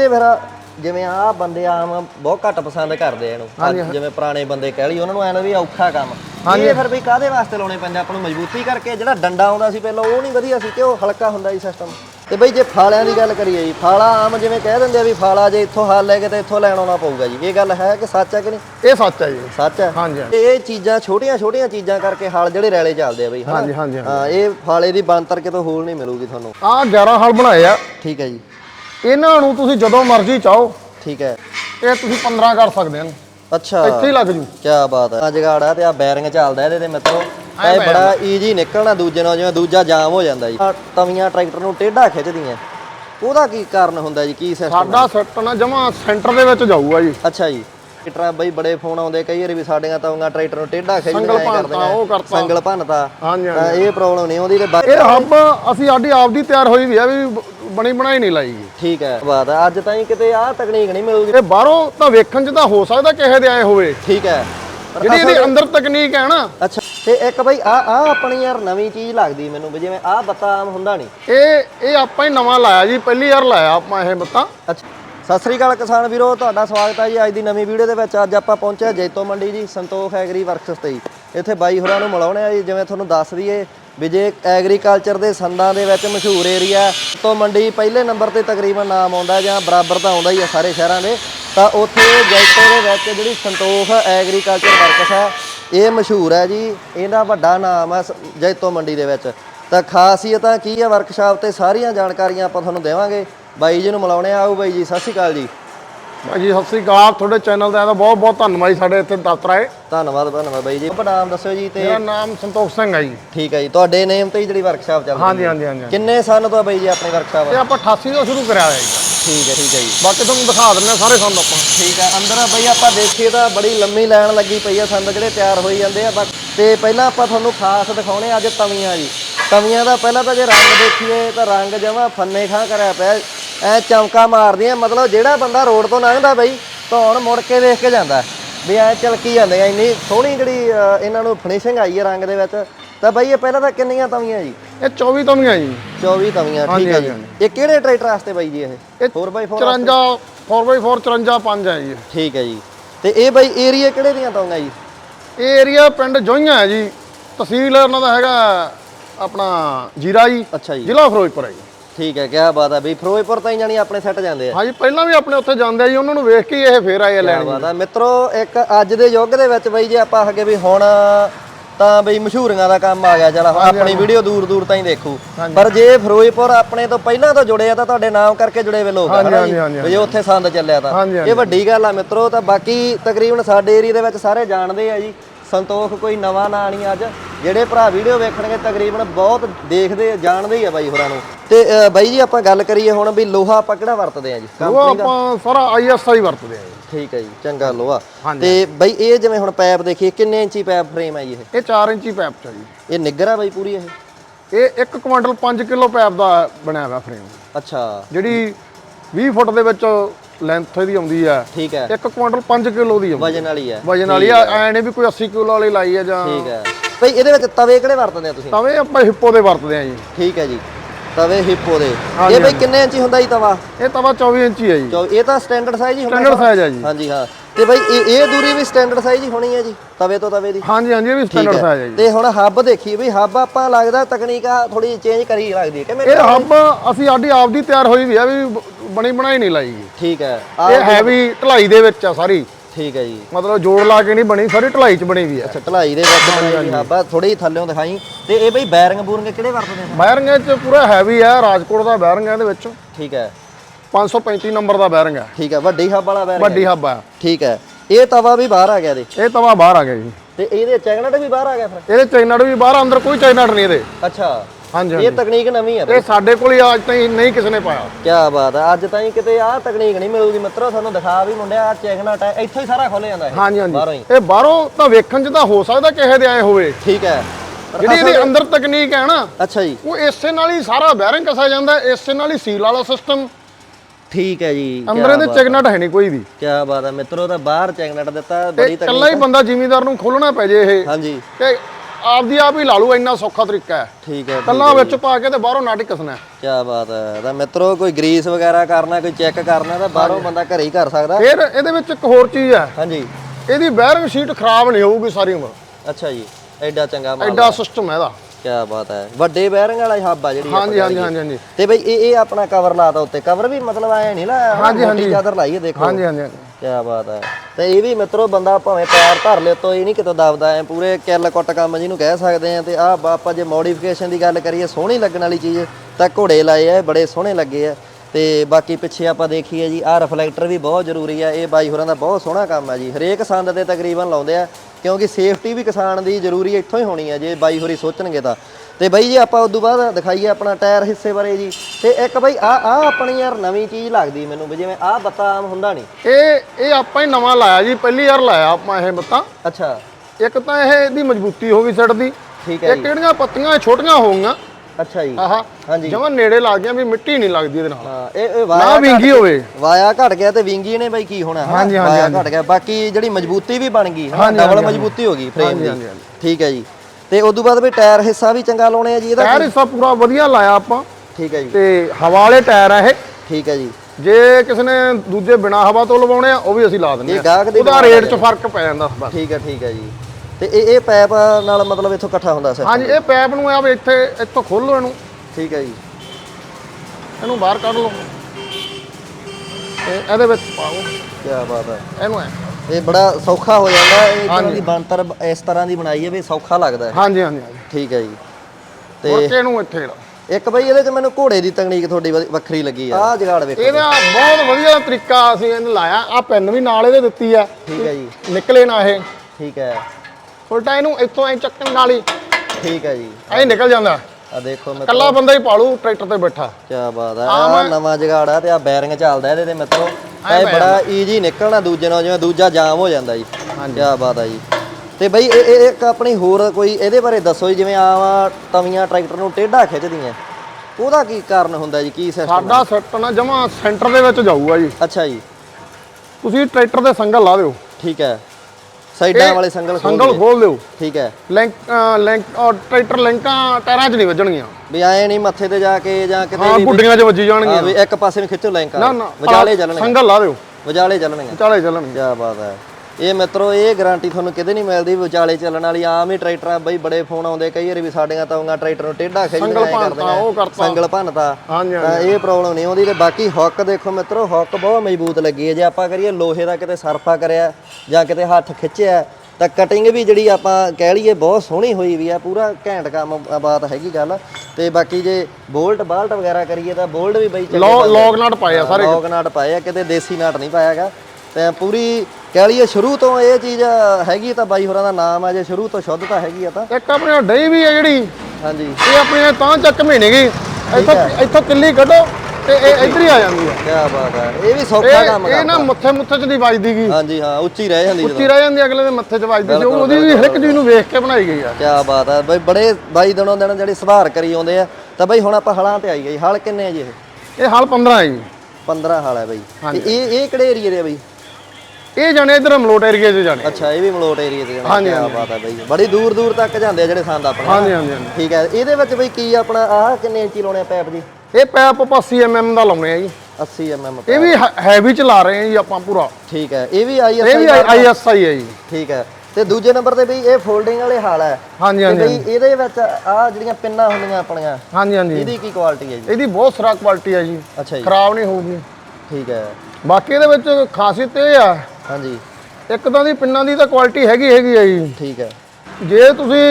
ਤੇ ਫਿਰ ਜਿਵੇਂ ਆਹ ਬੰਦੇ ਆਮ ਬਹੁਤ ਘੱਟ ਪਸੰਦ ਕਰਦੇ ਆ ਇਹਨੂੰ। ਜਿਵੇਂ ਪੁਰਾਣੇ ਬੰਦੇ ਕਹਿ ਲਈ ਉਹਨਾਂ ਨੂੰ ਐਂ ਨਾ ਵੀ ਔਖਾ ਕੰਮ। ਇਹ ਫਿਰ ਵੀ ਕਾਦੇ ਵਾਸਤੇ ਲਾਉਣੇ ਪੈਂਦੇ ਆਪਾਂ ਨੂੰ ਮਜ਼ਬੂਤੀ ਕਰਕੇ ਜਿਹੜਾ ਡੰਡਾ ਆਉਂਦਾ ਸੀ ਪਹਿਲਾਂ ਉਹ ਨਹੀਂ ਵਧੀਆ ਸੀ ਕਿ ਉਹ ਹਲਕਾ ਹੁੰਦਾ ਸੀ ਸਿਸਟਮ ਤੇ ਬਈ ਜੇ ਫਾਲਿਆਂ ਦੀ ਗੱਲ ਕਰੀਏ ਜੀ ਫਾਲਾ ਆਮ ਜਿਵੇਂ ਕਹਿ ਦਿੰਦੇ ਆ ਵੀ ਫਾਲਾ ਜੇ ਇੱਥੋਂ ਹਲ ਲੈ ਕੇ ਤੇ ਇੱਥੋਂ ਲੈਣ ਆਉਣਾ ਪਊਗਾ ਜੀ। ਇਹ ਗੱਲ ਹੈ ਕਿ ਸੱਚ ਹੈ ਕਿ ਨਹੀਂ? ਇਹ ਸੱਚ ਹੈ ਜੀ। ਸੱਚ ਹੈ। ਹਾਂਜੀ, ਤੇ ਇਹ ਚੀਜ਼ਾਂ ਛੋਟੀਆਂ ਛੋਟੀਆਂ ਚੀਜ਼ਾਂ ਕਰਕੇ ਹਲ ਜਿਹੜੇ ਰੈਲੇ ਚੱਲਦੇ ਆ ਬਈ? ਹਾਂਜੀ, ਹਾਂਜੀ, ਹਾਂ ਇਹ ਫਾਲੇ ਦੀ ਬਣਤਰ ਕਿਤੋਂ ਹੋਰ ਨਹੀਂ ਮਿਲੂਗੀ ਤੁਹਾਨੂੰ। ਆਹ 11 ਹਲ ਬਣਾਏ ਆ। ਠੀਕ ਹੈ ਜੀ। ਇਹਨਾਂ ਨੂੰ ਤੁਸੀਂ ਜਦੋਂ ਮਰਜ਼ੀ ਚਾਹੋ। ਠੀਕ ਹੈ। ਇਹ ਤੁਸੀਂ 15 ਕਰ ਸਕਦੇ ਹੋ ਅੱਛਾ। ਇੱਥੇ ਹੀ ਲੱਗ ਜੂ। ਕੀ ਬਾਤ ਹੈ। ਆ ਜਗਾੜ ਆ ਤੇ ਆ ਬੈਰਿੰਗ ਚੱਲਦਾ ਇਹਦੇ ਤੇ ਮਿੱਤਰੋ। ਇਹ ਬੜਾ ਈਜੀ ਨਿਕਲਣਾ ਦੂਜੇ ਨਾਲ ਜਿਵੇਂ ਦੂਜਾ ਜਾਮ ਹੋ ਜਾਂਦਾ ਜੀ। ਤਵੀਆਂ ਟਰੈਕਟਰ ਨੂੰ ਟੇਢਾ ਖਿੱਚਦੀਆਂ। ਉਹਦਾ ਕੀ ਕਾਰਨ ਹੁੰਦਾ ਜੀ? ਕੀ ਸਿਸਟਮ ਸਾਡਾ ਸੈੱਟ ਨਾ ਜਮਾ ਸੈਂਟਰ ਦੇ ਵਿੱਚ ਜਾਊਗਾ ਜੀ। ਅੱਛਾ ਜੀ। ਟਰੈਕਟਰਾਂ ਬਈ ਬੜੇ ਫੋਨ ਆਉਂਦੇ ਕਈ ਵਾਰੀ ਵੀ ਸਾਡੀਆਂ ਤਵੀਆਂ ਟਰੈਕਟਰ ਨੂੰ ਟੇਢਾ ਖਿੱਚਦੀਆਂ ਸੰਗਲ ਐਂ ਭੰਨਤਾ, ਕਰਦੀਆਂ। ਉਹ ਕਰਤਾ। ਸੰਗਲ ਭੰਨਤਾ। ਇਹ ਪ੍ਰੋਬਲਮ ਨਹੀਂ ਆਉਂਦੀ ਤੇ ਇਹ ਹੱਬ ਅਸੀਂ ਸਾਡੀ ਆਪ ਦੀ ਤਿਆਰ ਹੋਈ ਵੀ ਆ ਵੀ ਬਣੀ ਬਣਾਈ ਨਹੀਂ ਲਾਈ ਗਈ। ਠੀਕ ਹੈ ਬਾਤ ਹੈ। ਅੱਜ ਤਾਈਂ ਕਿਤੇ ਆਹ ਤਕਨੀਕ ਨਹੀਂ ਮਿਲੂਗੀ। ਇਹ ਬਾਹਰੋਂ ਤਾਂ ਵੇਖਣ 'ਚ ਤਾਂ ਹੋ ਸਕਦਾ ਕਿਸੇ ਦੇ ਆਏ ਹੋਵੇ। ਠੀਕ ਹੈ। ਪਰ ਜਿਹੜੀ ਇਹਦੇ ਅੰਦਰ ਤਕਨੀਕ ਹੈ ਨਾ। ਅੱਛਾ ਤੇ ਇੱਕ ਬਈ ਆ ਆ ਆਪਣੀ ਯਾਰ ਨਵੀਂ ਚੀਜ਼ ਲੱਗਦੀ ਮੈਨੂੰ ਵੀ ਜਿਵੇਂ ਆ ਬੱਤਾ ਆਮ ਹੁੰਦਾ ਨਹੀਂ। ਇਹ ਇਹ ਆਪਾਂ ਹੀ ਨਵਾਂ ਲਾਇਆ ਜੀ ਪਹਿਲੀ ਵਾਰ ਲਾਇਆ ਆਪਾਂ ਇਹ ਬੱਤਾ। ਅੱਛਾ ਸਤਿ ਸ੍ਰੀ ਅਕਾਲ ਕਿਸਾਨ ਵੀਰੋ ਤੁਹਾਡਾ ਸਵਾਗਤ ਹੈ ਜੀ ਅੱਜ ਦੀ ਨਵੀਂ ਵੀਡੀਓ ਦੇ ਵਿੱਚ। ਅੱਜ ਆਪਾਂ ਪਹੁੰਚੇ ਹਾਂ ਜੈਤੋ ਮੰਡੀ ਜੀ ਸੰਤੋਖ ਐਗਰੀ ਵਰਕਸ ਤੇ ਜੀ। ਇੱਥੇ ਬਾਈ ਹੋਰਾਂ ਨੂੰ ਮਿਲਾਉਣੇ ਆ ਜੀ ਜਿਵੇਂ ਤੁਹਾਨੂੰ ਦੱਸ ਦਈਏ ਵੀ ਜੇ ਐਗਰੀਕਲਚਰ ਦੇ ਸੰਦਾਂ ਦੇ ਵਿੱਚ ਮਸ਼ਹੂਰ ਏਰੀਆ ਤੋਂ ਮੰਡੀ ਪਹਿਲੇ ਨੰਬਰ ਤੇ ਤਕਰੀਬਨ ਨਾਮ ਆਉਂਦਾ ਜਾਂ ਬਰਾਬਰ ਤਾਂ ਆਉਂਦਾ ਹੀ ਆ ਸਾਰੇ ਸ਼ਹਿਰਾਂ ਦੇ, ਤਾਂ ਉੱਥੇ ਜੈਤੋ ਦੇ ਵਿੱਚ ਜਿਹੜੀ ਸੰਤੋਖ ਐਗਰੀਕਲਚਰ ਵਰਕਸ ਹੈ ਇਹ ਮਸ਼ਹੂਰ ਹੈ ਜੀ, ਇਹਦਾ ਵੱਡਾ ਨਾਮ ਹੈ ਸ- ਜੈਤੋ ਮੰਡੀ ਦੇ ਵਿੱਚ। ਤਾਂ ਖਾਸੀਅਤਾਂ ਕੀ ਹੈ ਵਰਕਸ਼ਾਪ ਤੇ ਸਾਰੀਆਂ ਜਾਣਕਾਰੀਆਂ ਆਪਾਂ ਤੁਹਾਨੂੰ ਦੇਵਾਂਗੇ। ਬਾਈ ਜੀ ਨੂੰ ਮਿਲਾਉਣੇ ਆ, ਆਓ ਬਾਈ ਜੀ, ਸਤਿ ਸ਼੍ਰੀ ਅਕਾਲ ਜੀ। ਭਾਈ ਜੀ ਸਤਿ ਸ੍ਰੀ ਅਕਾਲ। ਤੁਹਾਡੇ ਚੈਨਲ ਦਾ ਬਹੁਤ ਬਹੁਤ ਧੰਨਵਾਦ ਜੀ ਸਾਡੇ ਇੱਥੇ ਦਫ਼ਤਰ ਆਏ। ਧੰਨਵਾਦ ਧੰਨਵਾਦ ਬਾਈ ਜੀ। ਆਪਣਾ ਨਾਮ ਦੱਸਿਓ ਜੀ ਤੇ ਮੇਰਾ ਨਾਮ ਸੰਤੋਖ ਸਿੰਘ ਹੈ ਜੀ। ਠੀਕ ਹੈ ਜੀ। ਤੁਹਾਡੇ ਨੇਮ ਤੇ ਹੀ ਜਿਹੜੀ ਵਰਕਸ਼ਾਪ ਚੱਲ ਰਹੀ ਹਾਂਜੀ ਹੈ। ਹਾਂਜੀ ਹਾਂਜੀ ਹਾਂਜੀ। ਕਿੰਨੇ ਸਾਲ ਤੋਂ ਆ ਬਾਈ ਜੀ ਆਪਣੀ ਵਰਕਸ਼ਾਪ ਇਹ ਆਪਾਂ 88 ਤੋਂ ਸ਼ੁਰੂ ਕਰਿਆ ਹੋਇਆ ਜੀ। ਠੀਕ ਹੈ ਠੀਕ ਹੈ ਜੀ। ਬਾਕੀ ਤੁਹਾਨੂੰ ਦਿਖਾ ਦਿੰਦੇ ਹਾਂ ਸਾਰੇ ਸੰਦ ਆਪਾਂ। ਠੀਕ ਹੈ ਅੰਦਰ ਬਈ ਆਪਾਂ ਦੇਖੀਏ ਤਾਂ ਬੜੀ ਲੰਮੀ ਲਾਈਨ ਲੱਗੀ ਪਈ ਆ ਸੰਦ ਜਿਹੜੇ ਤਿਆਰ ਹੋਈ ਜਾਂਦੇ ਆ। ਤੇ ਪਹਿਲਾਂ ਆਪਾਂ ਤੁਹਾਨੂੰ ਖਾਸ ਦਿਖਾਉਣੇ ਅੱਜ ਤਵੀਆਂ ਜੀ। ਤਵੀਆਂ ਦਾ ਪਹਿਲਾਂ ਤਾਂ ਜੇ ਰੰਗ ਦੇਖੀਏ ਤਾਂ ਰੰਗ ਜਮਾ ਫੰਨੇ ਖਾਂ ਕਰਿਆ ਪਿਆ। ਐ ਚਮਕਾ ਮਾਰਦੀਆਂ ਮਤਲਬ ਜਿਹੜਾ ਬੰਦਾ ਰੋਡ ਤੋਂ ਲੰਘਦਾ ਬਈ ਧੌਣ ਮੁੜ ਕੇ ਦੇਖ ਕੇ ਜਾਂਦਾ। ਵੀ ਐ ਚਲਕੀ ਜਾਂਦੇ ਆ ਇੰਨੀ ਸੋਹਣੀ ਜਿਹੜੀ ਇਹਨਾਂ ਨੂੰ ਫਿਨਿਸ਼ਿੰਗ ਆਈ ਹੈ ਰੰਗ ਦੇ ਵਿੱਚ ਤਾਂ ਬਈ ਇਹ ਪਹਿਲਾਂ ਤਾਂ ਕਿੰਨੀਆਂ ਤਵੀਆਂ ਜੀ? ਇਹ 24 ਤਵੀਆਂ ਜੀ। 24 ਤਵੀਆਂ ਠੀਕ ਹੈ ਜੀ। ਇਹ ਕਿਹੜੇ ਟਰੈਕਟਰ ਵਾਸਤੇ ਬਾਈ ਜੀ ਇਹ? ਇਹ 4x4 54 4x4 54 5 ਹੈ ਜੀ ਠੀਕ ਹੈ ਜੀ। ਤੇ ਇਹ ਬਾਈ ਏਰੀਆ ਕਿਹੜੇ ਦੀਆਂ ਤਵੀਆਂ ਜੀ? ਇਹ ਏਰੀਆ ਪਿੰਡ ਜੋਈਆਂ ਹੈ ਜੀ। ਤਹਿਸੀਲ ਉਹਨਾਂ ਦਾ ਹੈਗਾ ਆਪਣਾ ਜੀਰਾ ਜੀ। ਅੱਛਾ ਜੀ। ਜ਼ਿਲ੍ਹਾ ਫਿਰੋਜ਼ਪੁਰ ਹੈ ਜੀ। ਠੀਕ ਹੈ ਕਿਆ ਬਾਤ ਹੈ ਵੀ ਫਿਰੋਜ਼ਪੁਰ ਤਾਂ ਹੀ ਜਾਣੀ ਆਪਣੇ ਸੈੱਟ ਜਾਂਦੇ ਆ। ਹਾਂਜੀ ਪਹਿਲਾਂ ਵੀ ਆਪਣੇ ਉੱਥੇ ਜਾਂਦੇ ਆ ਜੀ ਉਹਨਾਂ ਨੂੰ ਵੇਖ ਕੇ ਹੀ ਇਹ ਫੇਰ ਆਏ ਆ ਕਿਆ ਲੈਣ ਬਾਤ ਹੈ ਮਿੱਤਰੋ ਇੱਕ ਅੱਜ ਦੇ ਯੁੱਗ ਦੇ ਵਿੱਚ ਬਈ ਜੇ ਆਪਾਂ ਆਖਗੇ ਵੀ ਹੁਣ ਤਾਂ ਬਈ ਮਸ਼ਹੂਰੀਆਂ ਦਾ ਕੰਮ ਆ ਗਿਆ। ਚਲ ਆਪਣੀ ਵੀਡੀਓ ਦੂਰ ਦੂਰ ਤਾਈਂ ਦੇਖੂ। ਪਰ ਜੇ ਫਿਰੋਜ਼ਪੁਰ ਆਪਣੇ ਤੋਂ ਪਹਿਲਾਂ ਤੋਂ ਜੁੜੇ ਆ ਤਾਂ ਤੁਹਾਡੇ ਨਾਮ ਕਰਕੇ ਜੁੜੇ ਵੇ ਲੋਕ ਆ, ਹਨਾ ਹਾਂਜੀ, ਜੀ? ਹਾਂਜੀ, ਵੀ ਜੇ ਉੱਥੇ ਸੰਦ ਚੱਲਿਆ ਤਾਂ। ਹਾਂਜੀ। ਇਹ ਵੱਡੀ ਗੱਲ ਆ ਮਿੱਤਰੋ ਤਾਂ ਬਾਕੀ ਤਕਰੀਬਨ ਸਾਡੇ ਏਰੀਆ ਦੇ ਵਿੱਚ ਸਾਰੇ ਜਾਣਦੇ ਆ ਜੀ। ਸੰਤੋਖ ਕੋਈ ਨਵਾਂ ਨਾਂ ਨਹੀਂ ਅੱਜ। ਜਿਹੜੇ ਭਰਾ ਵੀਡੀਓ ਵੇਖਣਗੇ ਤਕਰੀਬਨ ਬਹੁਤ ਦੇਖਦੇ ਜਾਣਦੇ ਹੀ ਆ ਬਾਈ ਹੋਰਾਂ ਨੂੰ। ਤੇ ਅ, ਬਾਈ ਜੀ ਆਪਾਂ ਗੱਲ ਕਰੀਏ ਹੁਣ ਵੀ ਲੋਹਾ ਆਪਾਂ ਕਿਹੜਾ ਵਰਤਦੇ ਆ ਜੀ? ਉਹ ਆਪਾਂ ਸਾਰਾ ਆਈਐਸਆਈ ਵਰਤਦੇ ਆ ਜੀ। ਠੀਕ ਹੈ ਜੀ ਚੰਗਾ ਲੋਹਾ। ਹਾਂਜੀ। ਤੇ ਬਈ ਇਹ ਜਿਵੇਂ ਹੁਣ ਪੈਪ ਦੇਖੀਏ ਕਿੰਨੇ ਇੰਚੀ ਪੈਪ ਫਰੇਮ ਹੈ ਜੀ ਇਹ? ਇਹ 4 ਇੰਚੀ ਪੈਪ ਚ ਆ ਜੀ। ਇਹ ਨਿੱਗਰ ਆ ਬਈ ਪੂਰੀ ਇਹ? ਇਹ 1 ਕੁਇੰਟਲ 5 ਕਿਲੋ ਪੈਪ ਦਾ ਬਣਿਆ ਹੋਇਆ ਫਰੇਮ ਅੱਛਾ। ਜਿਹੜੀ 20 ਫੁੱਟ ਦੇ ਵਿੱਚ ਲੈਂਥ ਇਹਦੀ ਆਉਂਦੀ ਆ। ਠੀਕ ਹੈ। 1 ਕੁਇੰਟਲ 5 ਕਿਲੋ ਦੀ ਆਉਂਦੀ ਵਜਨ ਵਾਲੀ ਹੈ ਵਜਨ ਵਾਲੀ ਆ ਐ ਨਹੀਂ ਵੀ ਕੋਈ 80 ਕਿਲੋ ਵਾਲੀ ਲਾਈ ਆ ਜਾਂ ਠੀਕ ਹੈ। ਬਈ ਇਹਦੇ ਵਿੱਚ ਤਵੇ ਕਿਹੜੇ ਵਰਤਦੇ ਆ ਤੁਸੀਂ? ਤਵੇ ਆਪਾਂ ਹਿੱਪੋ ਦੇ ਵਰਤਦੇ ਆ ਜੀ। ਠੀਕ ਹੈ ਜੀ। ਤਵੇ ਹਿੱਪੋ ਦੇ ਹਾਂਜੀ, ਇਹ ਬਈ ਕਿੰਨੇ ਇੰਚੀ ਹੁੰਦਾ ਜੀ ਤਵਾ? ਇਹ ਤਵਾ 24 ਇੰਚੀ ਹੈ ਜੀ। ਚੌ- ਇਹ ਤਾਂ ਸਟੈਂਡਰਡ ਸਾਈਜ਼ ਹੀ ਹੁੰਦਾ ਸਟੈਂਡਰਡ ਸਾਈਜ਼ ਹੈ ਜੀ। ਹਾਂਜੀ ਹਾਂ। ਤੇ ਬਈ ਇਹ ਇਹ ਦੂਰੀ ਵੀ ਸਟੈਂਡਰਡ ਸਾਈਜ਼ ਹੀ ਹੋਣੀ ਹੈ ਜੀ ਤਵੇ ਤੋਂ ਤਵੇ ਦੀ? ਹਾਂਜੀ ਹਾਂਜੀ ਇਹ ਵੀ ਠੀਕ ਸਟੈਂਡਰਡ ਹੈ। ਸਾਈਜ਼ ਹੈ ਜੀ। ਤੇ ਹੁਣ ਹੱਬ ਦੇਖੀ ਵੀ ਹੱਬ ਆਪਾਂ ਲੱਗਦਾ ਤਕਨੀਕ ਆ ਥੋੜੀ ਚੇਂਜ ਕਰੀ ਲੱਗਦੀ ਹੈ ਕਿ ਇਹ ਹੱਬ ਅਸੀਂ ਸਾਡੀ ਆਪ ਦੀ ਤਿਆਰ ਹੋਈ ਵੀ ਆ ਵੀ ਬ- ਬਣੀ ਬਣਾਈ ਨਹੀਂ ਲਾਈ ਗਈ ਠੀਕ ਹੈ। ਆ ਇਹ ਹੈਵੀ ਢਲਾਈ ਦੇ ਵਿੱਚ ਆ ਸਾਰੀ। ਠੀਕ ਹੈ ਜੀ। ਮਤਲਬ ਜੋੜ ਲਾ ਕੇ ਨਹੀਂ ਬਣੀ ਸਾਰੀ ਢਲਾਈ ਚ ਬਣੀ ਵੀ ਆ ਅੱਛਾ ਢਲਾਈ ਦੇ ਵਿੱਚ ਬਣਾਈ ਵੀ ਹੱਬ ਥੋੜੀ ਥੱਲੇੋਂ ਦਿਖਾਈ। ਤੇ ਇਹ ਬਈ ਬੈਰਿੰਗ ਬੂਰਿੰਗ ਕਿਹੜੇ ਵਰਤਦੇ ਆ ਬੈਰਿੰਗ ਚ ਪੂਰਾ ਹੈਵੀ ਆ ਰਾਜਕੋਟ ਦਾ ਬੈਰਿੰਗ ਹੈ ਇਹਦੇ ਵਿੱਚ। ਠੀਕ ਹੈ। 535 ਨੰਬਰ ਦਾ ਬੈਰਿੰਗ ਹੈ। ਠੀਕ ਹੈ ਵੱਡੀ ਹੱਬ ਵਾਲਾ ਬੈਰਿੰਗ ਵੱਡੀ ਹੱਬ ਆ ਠੀਕ ਹੈ। ਇਹ ਤਵਾ ਵੀ ਬਾਹਰ ਆ ਗਿਆ ਦੇ ਇਹ ਤਵਾ ਬਾਹਰ ਆ ਗਿਆ ਜੀ। ਤੇ ਇਹਦੇ ਚੈਗਨਟ ਵੀ ਬਾਹਰ ਆ ਗਿਆ ਫਿਰ? ਇਹਦੇ ਚਾਈਨਾਟ ਵੀ ਬਾਹਰ ਅੰਦਰ ਕੋਈ ਚਾਈਨਾਟ ਨਹੀਂ ਇਹਦੇ। ਅੱਛਾ। ਹਾਂਜੀ ਇਹ ਹਾਂਜੀ। ਤਕਨੀਕ ਨਵੀਂ ਹੈ ਇਹ ਸਾਡੇ ਕੋਲ ਹੀ ਅੱਜ ਤਾਈਂ ਨਹੀਂ ਕਿਸੇ ਨੇ ਪਾਇਆ। ਕੀ ਬਾਤ ਹੈ ਅੱਜ ਤਾਈਂ ਕਿਤੇ ਆਹ ਤਕਨੀਕ ਨਹੀਂ ਮਿਲੂਗੀ। ਮਿੱਤਰੋ ਸਾਨੂੰ ਦਿਖਾ ਵੀ ਮੁੰਡਿਆ ਆ ਚੈਗਨਟ ਹੈ ਇੱਥੋਂ ਹੀ ਸਾਰਾ ਖੁੱਲ ਜਾਂਦਾ ਇਹ। ਹਾਂਜੀ ਬਾਹਰੋਂ ਹਾਂਜੀ ਹੀ। ਇਹ ਬਾਹਰੋਂ ਤਾਂ ਵੇਖਣ ਚ ਤਾਂ ਹੋ ਸਕਦਾ ਕਿਸੇ ਦੇ ਆਏ ਹੋਵੇ। ਠੀਕ ਹੈ। ਪਰ ਜਿਹੜੀ ਇਹਦੇ ਅਸਲ- ਅੰਦਰ ਤਕਨੀਕ ਹੈ ਨਾ ਅੱਛਾ ਜੀ। ਉਹ ਇਸੇ ਨਾਲ ਹੀ ਸਾਰਾ ਬੈਰਿੰਗ ਕਸਿਆ ਜਾਂਦਾ ਹੈ, ਇਸੇ ਨਾਲ ਹੀ ਸੀਲ ਵਾਲਾ ਸਿਸਟਮ ਠੀਕ ਹੈ ਜੀ ਅੰਦਰ ਇਹਦੇ ਚੈਗਨਟ ਹੈ ਨਹੀਂ ਕੋਈ ਵੀ। ਕੀ ਬਾਤ ਹੈ ਮਿੱਤਰੋ ਤਾਂ ਬਾਹਰ ਚੈਗਨਟ ਦਿੱਤਾ ਤੇ ਬੜੀ ਇਕੱਲਾ ਹੀ ਤਕਨੀਕ ਬੰਦਾ ਜ਼ਿਮੀਂਦਾਰ ਨੂੰ ਖੋਲਣਾ ਪੈ ਜੇ ਇਹ। ਹਾਂਜੀ। ਤੇ ਆਪਦੀ ਆਪ ਹੀ ਲਾ ਲੂ ਇੰਨਾ ਸੌਖਾ ਤਰੀਕਾ ਹੈ। ਠੀਕ ਹੈ ਕੱਲਾ ਵਿੱਚ ਪਾ ਕੇ ਤੇ ਬਾਹਰੋਂ ਨਾਟੀ ਕਸਣਾ ਕੀ ਬਾਤ ਹੈ ਤਾਂ ਮਿੱਤਰੋ ਕੋਈ ਗਰੀਸ ਵਗੈਰਾ ਕਰਨਾ ਕੋਈ ਚੈੱਕ ਕਰਨਾ ਤਾਂ ਬਾਹਰੋਂ ਬੰਦਾ ਘਰੇ ਹੀ ਕਰ ਸਕਦਾ। ਫਿਰ ਇਹਦੇ ਵਿੱਚ ਇੱਕ ਹੋਰ ਚੀਜ਼ ਹੈ। ਹਾਂਜੀ। ਇਹਦੀ ਬੈਰਿੰਗ ਸ਼ੀਟ ਖਰਾਬ ਨਹੀਂ ਹੋਊਗੀ ਸਾਰੀ ਉਮਰ। ਅੱਛਾ ਜੀ ਐਡਾ ਚੰਗਾ ਮਾਲ ਐਡਾ ਸਿਸਟਮ ਹੈ ਇਹਦਾ। ਕੀ ਬਾਤ ਹੈ। ਵੱਡੇ ਬੈਰਿੰਗ ਵਾਲਾ ਹੱਬ ਆ ਜਿਹੜੀ ਹਾਂਜੀ ਹਾਂਜੀ ਹਾਂਜੀ ਲਈਏ। ਹਾਂਜੀ ਤੇ ਬਈ ਇਹ ਇਹ ਆਪਣਾ ਕਵਰ ਲਾਤਾ ਉੱਤੇ। ਕਵਰ ਵੀ ਮਤਲਬ ਆਇਆ ਨਹੀਂ ਲਾਇਆ ਹਾਂਜੀ, ਹਾਂਜੀ। ਚਾਦਰ ਲਾਈ ਹੈ ਦੇਖੋ। ਹਾਂਜੀ ਹਾਂਜੀ। ਕੀ ਬਾਤ ਹੈ। ਤੇ ਇਹ ਵੀ ਮਿੱਤਰੋ ਬੰਦਾ ਭਾਵੇਂ ਪੈਰ ਧਰ ਲੇ ਤੋ ਇਹ ਨਹੀਂ ਕਿਤੋਂ ਦਬਦਾ ਐ ਪੂਰੇ ਕਿੱਲ ਕੁੱਟ ਕੰਮ ਜਿਹਨੂੰ ਕਹਿ ਸਕਦੇ ਆ। ਤੇ ਆਹ ਆਪਾਂ ਜੇ ਮੋਡੀਫਿਕੇਸ਼ਨ ਦੀ ਗੱਲ ਕਰੀਏ ਸੋਹਣੀ ਲੱਗਣ ਵਾਲੀ ਚੀਜ਼ ਤਾਂ ਘੋੜੇ ਲਾਏ ਆ ਬੜੇ ਸੋਹਣੇ ਲੱਗੇ ਆ। ਤੇ ਬਾਕੀ ਪਿੱਛੇ ਆਪਾਂ ਦੇਖੀਏ ਜੀ ਆਹ ਰਿਫਲੈਕਟਰ ਵੀ ਬਹੁਤ ਜ਼ਰੂਰੀ ਆ। ਇਹ ਬਾਈ ਹੋਰਾਂ ਦਾ ਬਹੁਤ ਸੋਹਣਾ ਕੰਮ ਆ ਜੀ। ਹਰੇਕ ਸੰਦ ਤੇ ਤਕਰੀਬਨ ਲਾਉਂਦੇ ਆ। ਕਿਉਂਕਿ ਸੇਫਟੀ ਵੀ ਕਿਸਾਨ ਦੀ ਜ਼ਰੂਰੀ ਇੱਥੋਂ ਹੀ ਹੋਣੀ ਆ ਜੇ ਬਾਈ ਹੋਰੀ ਸੋਚਣਗੇ ਤਾਂ। ਤੇ ਬਾਈ ਜੀ ਆਪਾਂ ਉਦੋਂ ਬਾਅਦ ਦਿਖਾਈਏ ਆਪਣਾ ਟਾਇਰ ਹਿੱਸੇ ਬਾਰੇ ਜੀ। ਤੇ ਇੱਕ ਬਾਈ ਆ ਆ ਆਪਣੀ ਯਾਰ ਨਵੀਂ ਚੀਜ਼ ਲੱਗਦੀ ਮੈਨੂੰ ਵੀ ਜਿਵੇਂ ਆ ਬੱਤਾ ਆਮ ਹੁੰਦਾ ਨਹੀਂ। ਇਹ ਇਹ ਆਪਾਂ ਹੀ ਨਵਾਂ ਲਾਇਆ ਜੀ ਪਹਿਲੀ ਵਾਰ ਲਾਇਆ ਆਪਾਂ ਇਹ ਬੱਤਾਂ। ਅੱਛਾ। ਇੱਕ ਤਾਂ ਇਹ ਇਹਦੀ ਮਜ਼ਬੂਤੀ ਹੋ ਗਈ ਸੜ ਦੀ। ਠੀਕ ਹੈ ਇੱਕ ਜਿਹੜੀਆਂ ਪੱਤੀਆਂ ਇਹ ਛੋਟੀਆਂ ਹੋ ਗਈਆਂ ਅੱਛਾ ਜੀ। ਆਹਾ ਹਾਂਜੀ। ਜਮਾਂ ਨੇੜੇ ਲੱਗ ਗਿਆ ਵੀ ਮਿੱਟੀ ਨਹੀਂ ਲੱਗਦੀ ਇਹਦੇ ਨਾਲ। ਹਾਂ ਇਹ ਇਹ ਨਾ ਵਾਇਆ ਵਿੰਗੀ ਹੋਵੇ। ਵਾਇਆ ਘਟ ਗਿਆ ਤੇ ਵਿੰਗੀ ਨੇ ਬਾਈ ਕੀ ਹੋਣਾ? ਹਾਂਜੀ, ਹਾਂਜੀ, ਵਾਇਆ ਘਟ ਗਿਆ। ਬਾਕੀ ਜਿਹੜੀ ਮਜ਼ਬੂਤੀ ਵੀ ਬਣ ਗਈ ਹਾਂਜੀ, ਡਬਲ ਮਜ਼ਬੂਤੀ ਹੋ ਗਈ ਫਰੇਮ ਦੀ। ਠੀਕ ਹੈ ਜੀ। ਤੇ ਉਦੋਂ ਬਾਅਦ ਵੀ ਟਾਇਰ ਹਿੱਸਾ ਵੀ ਚੰਗਾ ਲਾਉਣੇ ਆ ਜੀ ਇਹਦਾ ਟਾਇਰ ਹਿੱਸਾ ਪੂਰਾ ਵਧੀਆ ਲਾਇਆ ਆਪਾਂ। ਠੀਕ ਹੈ ਜੀ। ਤੇ ਹਵਾ ਵਾਲੇ ਟਾਇਰ ਆ ਇਹ। ਠੀਕ ਹੈ ਜੀ। ਜੇ ਕਿਸੇ ਨੇ ਦੂਜੇ ਬਿਨਾ ਹਵਾ ਤੋਂ ਲਵਾਉਣੇ ਆ ਉਹ ਵੀ ਅਸੀਂ ਲਾ ਦਿੰਦੇ ਆ। ਉਹਦਾ ਰੇਟ 'ਚ ਫ਼ਰਕ ਪੈ ਜਾਂਦਾ ਬਸ। ਠੀਕ ਹੈ ਠੀਕ ਹੈ ਜੀ। ਤੇ ਇਹ ਇਹ ਪੈਪ ਨਾਲ ਮਤਲਬ ਇੱਥੋਂ ਇਕੱਠਾ ਹੁੰਦਾ ਸਰ ਹਾਂਜੀ ਇਹ ਪੈਪ ਨੂੰ ਆ ਵੀ ਇੱਥੇ ਇੱਥੋਂ ਖੋਲੋ ਇਹਨੂੰ। ਠੀਕ ਹੈ ਜੀ। ਇਹਨੂੰ ਬਾਹਰ ਕੱਢ ਲਓ। ਤੇ ਇਹਦੇ ਵਿੱਚ ਪਾਓ। ਕੀ ਬਾਤ ਹੈ। ਇਹਨੂੰ ਐ। ਇਹ ਬੜਾ ਸੌਖਾ ਹੋ ਜਾਂਦਾ। ਇਹ ਤਰ੍ਹਾਂ ਦੀ ਬਣਤਰ ਇਸ ਤਰ੍ਹਾਂ ਦੀ ਬਣਾਈ ਹੈ ਵੀ ਸੌਖਾ ਲੱਗਦਾ ਹੈ। ਹਾਂਜੀ ਹਾਂਜੀ ਠੀਕ ਹੈ ਜੀ। ਤੇ ਇਹਨੂੰ ਇੱਥੇ ਲਾ ਇੱਕ ਬਈ ਇਹਦੇ ਚ ਮੈਨੂੰ ਘੋੜੇ ਦੀ ਤਕਨੀਕ ਤੁਹਾਡੀ ਵੱਖਰੀ ਲੱਗੀ ਆ ਆਹ ਜਗਾੜ ਵੇਖੋ ਇਹਦਾ ਬਹੁਤ ਵਧੀਆ ਤਰੀਕਾ ਅਸੀਂ ਇਹਨੂੰ ਲਾਇਆ। ਆ ਪੈਨ ਵੀ ਨਾਲ ਇਹਦੇ ਦਿੱਤੀ ਆ ਠੀਕ ਹੈ ਜੀ। ਨਿਕਲੇ ਨਾ ਇਹ। ਠੀਕ ਹੈ। ਉਲਟਾ ਇਹਨੂੰ ਇੱਥੋਂ ਐ ਚੱਕਣ ਨਾਲ ਹੀ। ਠੀਕ ਹੈ ਜੀ। ਐ ਨਿਕਲ ਜਾਂਦਾ। ਆ ਦੇਖੋ ਮੈਂ ਕੱਲਾ ਬੰਦਾ ਹੀ ਪਾਲੂ ਟਰੈਕਟਰ ਤੇ ਬੈਠਾ। ਕੀ ਬਾਤ ਹੈ। ਆ ਨਵਾਂ ਜਗਾੜ ਆ ਤੇ ਆ ਬੈਰਿੰਗ ਚੱਲਦਾ ਇਹਦੇ ਤੇ ਮਿੱਤਰੋ। ਇਹ ਬੜਾ ਈਜੀ ਨਿਕਲਣਾ ਦੂਜੇ ਨਾਲ ਜਿਵੇਂ ਦੂਜਾ ਜਾਮ ਹੋ ਜਾਂਦਾ ਜੀ। ਕੀ ਬਾਤ ਹੈ ਜੀ। ਤੇ ਬਈ ਇਹ ਇੱਕ ਆਪਣੀ ਹੋਰ ਕੋਈ ਇਹਦੇ ਬਾਰੇ ਦੱਸੋ ਜੀ ਜਿਵੇਂ ਆਮ ਤਵੀਆਂ ਟਰੈਕਟਰ ਨੂੰ ਟੇਢਾ ਖਿੱਚਦੀਆਂ। ਉਹਦਾ ਕੀ ਕਾਰਨ ਹੁੰਦਾ ਜੀ? ਕੀ ਸਿਸਟਮ ਸਾਡਾ ਸੈੱਟ ਨਾ ਜਮਾ ਸੈਂਟਰ ਦੇ ਵਿੱਚ ਜਾਊਗਾ ਜੀ। ਅੱਛਾ ਜੀ। ਤੁਸੀਂ ਟਰੈਕਟਰ ਦੇ ਸੰਗਲ ਲਾ ਦਿਓ। ਠੀਕ ਹੈ। ਸਾਈਡਾਂ ਵਾਲੇ ਸੰਗਲ ਖੋਲ ਸੰਗਲ। ਖੋਲ ਦਿਓ ਠੀਕ ਹੈ। ਲਿੰਕ ਲਿੰਕ ਔਰ ਟਰੈਕਟਰ ਲਿੰਕਾਂ ਟਾਇਰਾਂ 'ਚ ਨਹੀਂ ਵੱਜਣਗੀਆਂ। ਵੀ ਆਏ ਨਹੀਂ ਮੱਥੇ ਤੇ ਜਾ ਕੇ ਜਾਂ ਕਿਤੇ ਹਾਂ ਗੁੱਡੀਆਂ 'ਚ ਵੱਜੀ ਜਾਣਗੀਆਂ ਵੀ ਇੱਕ ਪਾਸੇ ਨੂੰ ਖਿੱਚੋ ਲੈਂਕਾ। ਵਿਚਾਲੇ ਚੱਲਣਗੇ। ਸੰਗਲ ਲਾ ਦਿਓ। ਵਿਚਾਲੇ ਚੱਲਣਗੇ। ਵਿਚਾਲੇ ਚੱਲਣਗੇ। ਕੀ ਬਾਤ ਹੈ। ਇਹ ਮਿੱਤਰੋ ਇਹ ਗਾਰੰਟੀ ਤੁਹਾਨੂੰ ਕਿਤੇ ਨਹੀਂ ਮਿਲਦੀ ਵਿਚਾਲੇ ਚੱਲਣ ਵਾਲੀ। ਆਮ ਹੀ ਟਰੈਕਟਰਾਂ ਬਈ ਬੜੇ ਫੋਨ ਆਉਂਦੇ ਕਈ ਵਾਰੀ ਵੀ ਸਾਡੀਆਂ ਤਾਉਂਗਾ ਟਰੈਕਟਰ ਨੂੰ ਟੇਢਾ ਖਿੱਚਦੇ ਸੰਗਲ ਭੰਨਤਾ, ਉਹ ਕਰਤਾ। ਸੰਗਲ ਭੰਨਤਾ। ਤਾਂ ਇਹ ਪ੍ਰੋਬਲਮ ਨਹੀਂ ਆਉਂਦੀ। ਤੇ ਬਾਕੀ ਹੁੱਕ ਦੇਖੋ ਮਿੱਤਰੋ ਹੁੱਕ ਬਹੁਤ ਮਜ਼ਬੂਤ ਲੱਗੀ ਹੈ। ਜੇ ਆਪਾਂ ਕਰੀਏ ਲੋਹੇ ਦਾ ਕਿਤੇ ਸਰਫਾ ਕਰਿਆ ਜਾਂ ਕਿਤੇ ਹੱਥ ਖਿੱਚਿਆ ਤਾਂ ਕਟਿੰਗ ਵੀ ਜਿਹੜੀ ਆਪਾਂ ਕਹਿ ਲਈਏ ਬਹੁਤ ਸੋਹਣੀ ਹੋਈ ਵੀ ਆ। ਪੂਰਾ ਘੈਂਟ ਕੰਮ ਬਾਤ ਹੈਗੀ ਗੱਲ। ਤੇ ਬਾਕੀ ਜੇ ਬੋਲਟ ਬਾਲਟ ਵਗੈਰਾ ਕਰੀਏ ਤਾਂ ਬੋਲਟ ਵੀ ਬਈ ਚੰਗੇ ਲੌਗ ਨਾਟ ਪਾਏ ਆ ਸਾਰੇ ਲੋਕ ਨਾਟ ਪਾਏ ਆ ਕਿਤੇ ਦੇਸੀ ਨਾਟ ਨਹੀਂ ਪਾਇਆਗਾ ਤੇ ਪੂਰੀ ਕਹਿ ਲਈਏ ਸ਼ੁਰੂ ਤੋਂ ਇਹ ਚੀਜ਼ ਹੈਗੀ ਤਾਂ ਬਾਈ ਹੋਰਾਂ ਦਾ ਨਾਮ ਆ ਜੇ ਸ਼ੁਰੂ ਤੋਂ ਸ਼ੁੱਧਤਾ ਹੈਗੀ ਆ ਤਾਂ। ਇੱਕ ਆਪਣੇ ਡਈ ਵੀ ਆ ਜਿਹੜੀ ਹਾਂਜੀ। ਇਹ ਆਪਣੀ ਤਾਂ ਚੱਕ ਮਹੀਨੇ ਗਈ ਇੱਥੋਂ ਇੱਥੋਂ ਕਿੱਲੀ ਕੱਢੋ ਤੇ ਇਹ ਇੱਧਰ ਹੀ ਆ ਜਾਂਦੀ ਆ। ਕੀ ਬਾਤ ਹੈ ਇਹ ਵੀ ਸੌਖਾ ਕੰਮ ਇਹ ਇਹ ਨਾ ਕਰਦਾ ਮੱਥੇ ਮੁੱਥੇ 'ਚ ਨਹੀਂ ਵੱਜਦੀ ਗੀ। ਹਾਂਜੀ ਹਾਂ ਉੱਚੀ ਰਹਿ ਜਾਂਦੀ ਉੱਚੀ ਰਹਿ ਜਾਂਦੀ ਅਗਲੇ ਦੇ ਮੱਥੇ 'ਚ ਵੱਜਦੀ ਸੀ। ਉਹਦੀ ਵੀ ਹਰ ਇੱਕ ਚੀਜ਼ ਨੂੰ ਵੇਖ ਕੇ ਬਣਾਈ ਗਈ ਆ। ਕੀ ਬਾਤ ਹੈ ਬਈ ਬੜੇ ਬਾਈ ਦਿਨੋਂ ਦਿਨ ਜਿਹੜੇ ਸੁਧਾਰ ਕਰੀ ਆਉਂਦੇ ਆ ਤਾਂ ਬਈ ਹੁਣ ਆਪਾਂ ਹਲਾਂ ਤੇ ਆਈ ਗਈ ਹਲ ਕਿੰਨੇ ਆ ਜੀ ਇਹ? ਇਹ ਹਾਲ 15 ਹੈ ਜੀ। 15 ਹਲ ਹੈ ਬਈ। ਤੇ ਇਹ ਇਹ ਕਿਹੜੇ ਏਰੀਏ ਦੇ ਆ ਬਈ? ਇਹ ਜਾਣੇ ਇਧਰ ਮਲੋਟ ਏਰੀਆ 'ਚ ਜਾਣੇ। ਅੱਛਾ ਇਹ ਵੀ ਮਲੋਟ ਦੇ ਹਾਂਜੀ, ਜਾਣੇ ਕੀ ਬਾਤ ਹੈ ਬਈ। ਬੜੀ ਦੂਰ ਦੂਰ ਤੱਕ ਜਾਂਦੇ ਆ ਜਿਹੜੇ ਸੰਦ ਆਪਣੇ। ਹਾਂਜੀ ਹਾਂਜੀ ਹਾਂਜੀ। ਠੀਕ ਹੈ ਇਹਦੇ ਵਿੱਚ ਬਈ ਕੀ ਆਪਣਾ ਆਹ ਕਿੰਨੇ ਇੰਚੀ ਲਾਉਣੇ ਆ ਪੈਪ ਜੀ? ਇਹ ਪੈਪ ਆਪਾਂ 80 ਐਮਐਮ ਦਾ ਲਾਉਣੇ ਆ ਜੀ। 80 mm ਇਹ ਵੀ ਹੈਵੀ ਚ ਲਾ ਰਹੇ ਆ ਜੀ ਆਪਾਂ ਪੂਰਾ। ਠੀਕ ਹੈ ਇਹ ਵੀ ਇਹ ਆਈਐਸਆਈ ਵੀ ਆਈਐਸਆਈ ਹੈ ਜੀ। ਠੀਕ ਹੈ ਤੇ ਦੂਜੇ ਨੰਬਰ ਤੇ ਬਈ ਇਹ ਫੋਲਡਿੰਗ ਵਾਲੇ ਹਾਲ ਹੈ ਹਾਂਜੀ ਹਾਂਜੀ ਬਈ ਇਹਦੇ ਵਿੱਚ ਆ ਜਿਹੜੀਆਂ ਪਿੰਨਾਂ ਹੁੰਦੀਆਂ ਆਪਣੀਆਂ ਹਾਂਜੀ ਹਾਂਜੀ। ਇਹਦੀ ਕੀ ਕੁਆਲਿਟੀ ਹੈ ਜੀ? ਇਹਦੀ ਬਹੁਤ ਸਰਾ ਕੁਆਲਿਟੀ ਹੈ ਜੀ। ਅੱਛਾ ਜੀ। ਖਰਾਬ ਨਹੀਂ ਹੋਊਗੀ। ਠੀਕ ਹੈ ਬਾਕੀ ਇਹਦੇ ਵਿੱਚ ਖਾਸੀਅਤ ਇਹ ਆ ਹਾਂਜੀ। ਇੱਕ ਤਾਂ ਦੀ ਪਿੰਨਾਂ ਦੀ ਤਾਂ ਕੁਆਲਿਟੀ ਹੈਗੀ ਹੈਗੀ ਆ ਜੀ। ਠੀਕ ਹੈ। ਜੇ ਤੁਸੀਂ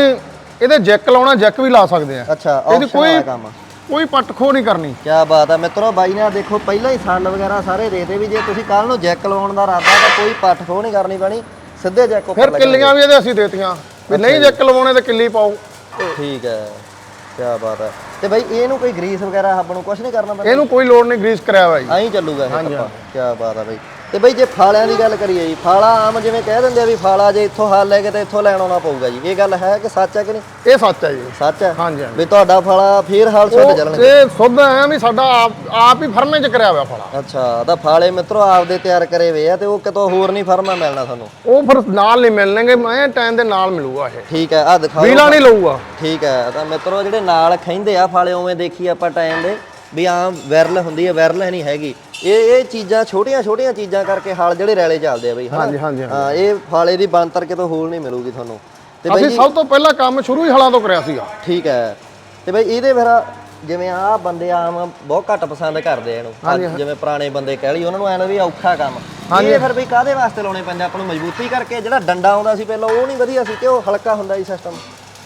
ਇਹਦੇ ਜੈਕ ਲਾਉਣਾ ਜੈਕ ਵੀ ਲਾ ਸਕਦੇ ਆ। ਅੱਛਾ ਇਹਦੀ ਕੋਈ ਕੰਮ ਕੋਈ ਪੱਟ ਖੋ ਨਹੀਂ ਕਰਨੀ। ਕੀ ਬਾਤ ਹੈ ਮਿੱਤਰੋ ਬਾਈ ਨੇ ਦੇਖੋ ਪਹਿਲਾਂ ਹੀ ਸੰਡ ਵਗੈਰਾ ਸਾਰੇ ਦੇਤੇ ਵੀ ਜੇ ਤੁਸੀਂ ਕੱਲ ਨੂੰ ਜੈਕ ਲਵਾਉਣ ਦਾ ਇਰਾਦਾ ਤਾਂ ਕੋਈ ਪੱਟ ਖੋ ਨਹੀਂ ਕਰਨੀ ਪੈਣੀ ਸਿੱਧੇ ਜੈਕ ਉੱਪਰ ਫਿਰ ਕਿੱਲੀਆਂ ਵੀ ਇਹਦੇ ਅਸੀਂ ਦੇਤੀਆਂ। ਵੀ ਨਹੀਂ ਜੈਕ ਲਵਾਉਣੇ ਤਾਂ ਕਿੱਲੀ ਪਾਓ। ਠੀਕ ਹੈ ਕੀ ਬਾਤ ਹੈ ਤੇ ਬਾਈ ਇਹਨੂੰ ਕੋਈ ਗਰੀਸ ਵਗੈਰਾ ਹੱਬ ਨੂੰ ਕੁਝ ਨਹੀਂ ਕਰਨਾ ਪੈਂਦਾ? ਇਹਨੂੰ ਕੋਈ ਲੋੜ ਨਹੀਂ ਗਰੀਸ ਕਰਿਆ ਹੋਇਆ ਜੀ। ਆਈ ਚੱਲੂਗਾ ਇਹ ਕੱਪਾ ਕੀ ਬਾਤ ਹੈ ਬਾਈ। ਤੇ ਬਈ ਜੇ ਫਾਲਿਆਂ ਦੀ ਗੱਲ ਕਰੀਏ ਜੀ ਫਾਲਾ ਆਮ ਜਿਵੇਂ ਕਹਿ ਦਿੰਦੇ ਆ ਵੀ ਫਾਲਾ ਜੇ ਇੱਥੋਂ ਹਲ ਲੈ ਕੇ ਤੇ ਇੱਥੋਂ ਲੈਣ ਆਉਣਾ ਪਊਗਾ ਜੀ। ਇਹ ਗੱਲ ਹੈ ਕਿ ਸੱਚ ਹੈ ਕਿ ਨਹੀਂ? ਇਹ ਸੱਚ ਹੈ ਜੀ। ਸੱਚ ਹੈ? ਹਾਂਜੀ ਹਾਂਜੀ। ਵੀ ਤੁਹਾਡਾ ਫਾਲਾ ਫੇਰ ਹਲ ਛੱਡ ਚੱਲਣਗੇ। ਇਹ ਸੁੱਧ ਹੈ ਵੀ ਸਾਡਾ ਆਪ ਆਪ ਹੀ ਫਰਮੇ ਚ ਕਰਿਆ ਹੋਇਆ ਫਲਾ। ਅੱਛਾ ਤਾਂ ਫਾਲੇ ਮਿੱਤਰੋ ਆਪਦੇ ਤਿਆਰ ਕਰੇ ਵੇ ਆ ਤੇ ਉਹ ਕਿਤੋਂ ਹੋਰ ਨਹੀਂ ਫਰਮਾ ਮਿਲਣਾ ਤੁਹਾਨੂੰ? ਉਹ ਫਿਰ ਨਾਲ ਨਹੀਂ ਮਿਲਣਗੇ ਮੈਂ ਟਾਈਮ ਦੇ ਨਾਲ ਮਿਲੂਗਾ ਇਹ। ਠੀਕ ਹੈ ਆ ਦਿਖਾਓ ਵੀਲਾ ਨਹੀਂ ਲਊਗਾ। ਠੀਕ ਹੈ ਤਾਂ ਮਿੱਤਰੋ ਜਿਹੜੇ ਨਾਲ ਖੈਂਦੇ ਆ ਫਾਲੇ ਉਵੇਂ ਦੇਖੀ ਆਪਾਂ ਟਾਈਮ ਦੇ। ਵੀ ਆਮ ਵਾਇਰਲ ਹੁੰਦੀ ਹੈ ਵਾਇਰਲ ਨਹੀਂ ਹੈਗੀ। ਇਹ ਇਹ ਚੀਜ਼ਾਂ ਛੋਟੀਆਂ ਛੋਟੀਆਂ ਚੀਜ਼ਾਂ ਕਰਕੇ ਹਲ ਜਿਹੜੇ ਰੈਲੇ ਚੱਲਦੇ ਆ ਬਈ? ਹਾਂਜੀ, ਹਾਂਜੀ, ਹਾਂਜੀ। ਹਾਂ ਇਹ ਫਾਲੇ ਦੀ ਬਣਤਰ ਕਿਤੋਂ ਹੋਰ ਨਹੀਂ ਮਿਲੂਗੀ ਤੁਹਾਨੂੰ। ਤੇ ਬਈ ਅਸੀਂ ਸਭ ਤੋਂ ਪਹਿਲਾਂ ਕੰਮ ਸ਼ੁਰੂ ਹੀ ਹਲਾਂ ਤੋਂ ਕਰਿਆ ਸੀਗਾ। ਠੀਕ ਹੈ। ਤੇ ਬਈ ਇਹਦੇ ਫਿਰ ਜਿਵੇਂ ਆ ਬੰਦੇ ਆਮ ਬਹੁਤ ਘੱਟ ਪਸੰਦ ਕਰਦੇ ਆ ਇਹਨੂੰ। ਜਿਵੇਂ ਪੁਰਾਣੇ ਬੰਦੇ ਕਹਿ ਲਈ ਉਹਨਾਂ ਨੂੰ ਐਂ ਵੀ ਔਖਾ ਕੰਮ। ਇਹ ਫਿਰ ਬਈ ਕਾਦੇ ਵਾਸਤੇ ਲਾਉਣੇ ਪੈਂਦੇ ਆਪਾਂ ਨੂੰ ਮਜ਼ਬੂਤੀ ਕਰਕੇ ਜਿਹੜਾ ਡੰਡਾ ਆਉਂਦਾ ਸੀ ਪਹਿਲਾਂ ਉਹ ਨਹੀਂ ਵਧੀਆ ਸੀ ਕਿ ਉਹ ਹਲਕਾ ਹੁੰਦਾ ਸੀ ਸਿਸਟਮ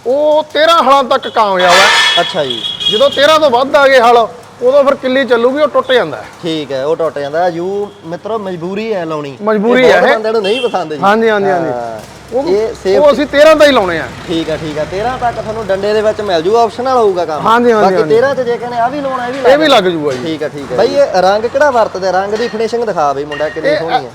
ਉਹ 13 ਹਲਾਂ ਤੱਕ ਕਾਮਯਾਬ ਹੈ ਅੱਛਾ ਜੀ। ਜਦੋਂ 13 ਤੋਂ ਵੱਧ ਆ ਗਏ ਹਲ ਉਦੋਂ ਫਿਰ ਕਿੱਲੀ ਚੱਲੂਗੀ ਉਹ ਟੁੱਟ ਜਾਂਦਾ ਹੈ। ਠੀਕ ਹੈ ਉਹ ਟੁੱਟ ਜਾਂਦਾ ਯੂ ਮਿੱਤਰੋ ਮਜਬੂਰੀ ਹੈ ਲਾਉਣੀ। ਮਜਬੂਰੀ ਹੈ। ਇਹ। ਬੰਦਿਆਂ ਨੂੰ ਨਹੀਂ ਪਸੰਦ ਜੀ। ਹਾਂਜੀ ਹਾਂਜੀ ਹਾਂਜੀ। ਹਾਂ। ਉਹ ਇਹ ਸੇਫ ਉਹ ਅਸੀਂ 13 ਦਾ ਹੀ ਲਾਉਣੇ ਆ। ਠੀਕ ਹੈ ਠੀਕ ਹੈ। 13 ਤੱਕ ਤੁਹਾਨੂੰ ਡੰਡੇ ਦੇ ਵਿੱਚ ਮਿਲ ਜੂ ਆਪਸ਼ਨਲ ਹੋਊਗਾ ਕੰਮ। ਹਾਂਜੀ, ਹਾਂਜੀ, ਬਾਕੀ 13 ਚ ਜੇ ਕਹਿੰਦੇ ਆ ਵੀ ਲਾਉਣਾ ਇਹ ਵੀ ਇਹ ਵੀ ਲੱਗ ਜੂਗਾ ਜੀ। ਠੀਕ ਹੈ ਠੀਕ ਹੈ। ਬਈ ਇਹ ਰੰਗ ਕਿਹੜਾ ਵਰਤਦੇ ਰੰਗ ਦੀ ਫਿਨਿਸ਼ਿੰਗ ਦਿਖਾ ਬਈ ਮੁੰਡਾ ਕਿੰਨੀ ਸੋਹਣੀ ਹੈ।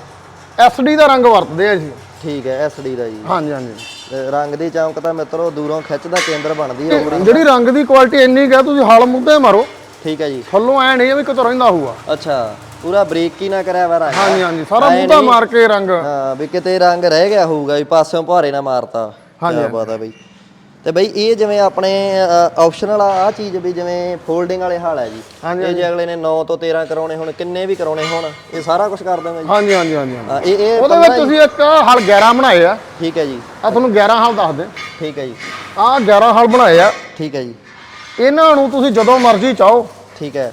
ਐਸਡੀ ਦਾ ਰੰਗ ਵਰਤਦੇ ਆ ਜੀ। ਠੀਕ ਹੈ ਐਸਡੀ ਦਾ ਜੀ। ਹਾਂਜੀ ਹਾਂਜੀ। ਤੇ ਰੰਗ ਦੀ ਚਮਕ ਤਾਂ ਮਿੱਤਰੋ ਦੂਰੋਂ ਖਿੱਚਦਾ ਕੇਂਦਰ ਬਣਦੀ ਹੈ ਜਿਹੜੀ ਰੰਗ ਦੀ ਕੁਆਲਿਟੀ ਇੰਨੀ ਕਿ ਤੁਸੀਂ ਹਲ ਮੁੱਦੇ ਮਾਰੋ। ਠੀਕ ਹੈ ਜੀ। ਥੱਲੋਂ ਐ ਨਹੀਂ ਵੀ ਕਿਤੋਂ ਰਹਿੰਦਾ ਹੋਊਗਾ। ਅੱਛਾ ਪੂਰਾ ਬਰੀਕ ਹੀ ਨਾ ਕਰਿਆ ਵਾ ਰੰਗ ਹਾਂਜੀ ਹਾਂਜੀ ਸਾਰਾ ਐਂ ਨਹੀਂ- ਮਾਰ ਕੇ ਰੰਗ। ਹਾਂ ਵੀ ਕਿਤੇ ਰੰਗ ਰਹਿ ਗਿਆ ਹੋਊਗਾ ਵੀ ਪਾਸਿਓਂ ਭਾਰੇ ਨਾ ਮਾਰਤਾ। ਹਾਂਜੀ, ਕਿਆ ਬਾਤ ਆ ਬਈ। ਤੇ ਬਈ ਇਹ ਜਿਵੇਂ ਆਪਣੇ ਆਪਸ਼ਨਲ ਆ ਆ ਚੀਜ਼ ਵੀ ਜਿਵੇਂ ਫੋਲਡਿੰਗ ਵਾਲੇ ਹਾਲ ਹੈ ਜੀ। ਹਾਂਜੀ, ਇਹ ਜੇ ਅਗਲੇ ਨੇ 9 ਤੋਂ 13 ਕਰਾਉਣੇ ਹੁਣ ਕਿੰਨੇ ਵੀ ਕਰਾਉਣੇ ਹੁਣ ਇਹ ਸਾਰਾ ਕੁਝ ਕਰ ਦੋਗੇ ਜੀ। ਹਾਂਜੀ ਹਾਂਜੀ ਹਾਂਜੀ ਹਾਂਜੀ। ਹਾਂ, ਇਹ ਇਹ ਉਹਦੇ ਵਿੱਚ ਤੁਸੀਂ ਇੱਕ ਹਲ 11 ਬਣਾਏ ਆ। ਠੀਕ ਹੈ ਜੀ। ਆ ਤੁਹਾਨੂੰ 11 ਹਲ ਦੱਸ ਦੇ। ਠੀਕ ਹੈ ਜੀ। ਆ 11 ਹਲ ਬਣਾਏ ਆ। ਠੀਕ ਹੈ ਜੀ। ਇਹਨਾਂ ਨੂੰ ਤੁਸੀਂ ਜਦੋਂ ਮਰਜ਼ੀ ਚਾਹੋ। ਠੀਕ ਹੈ।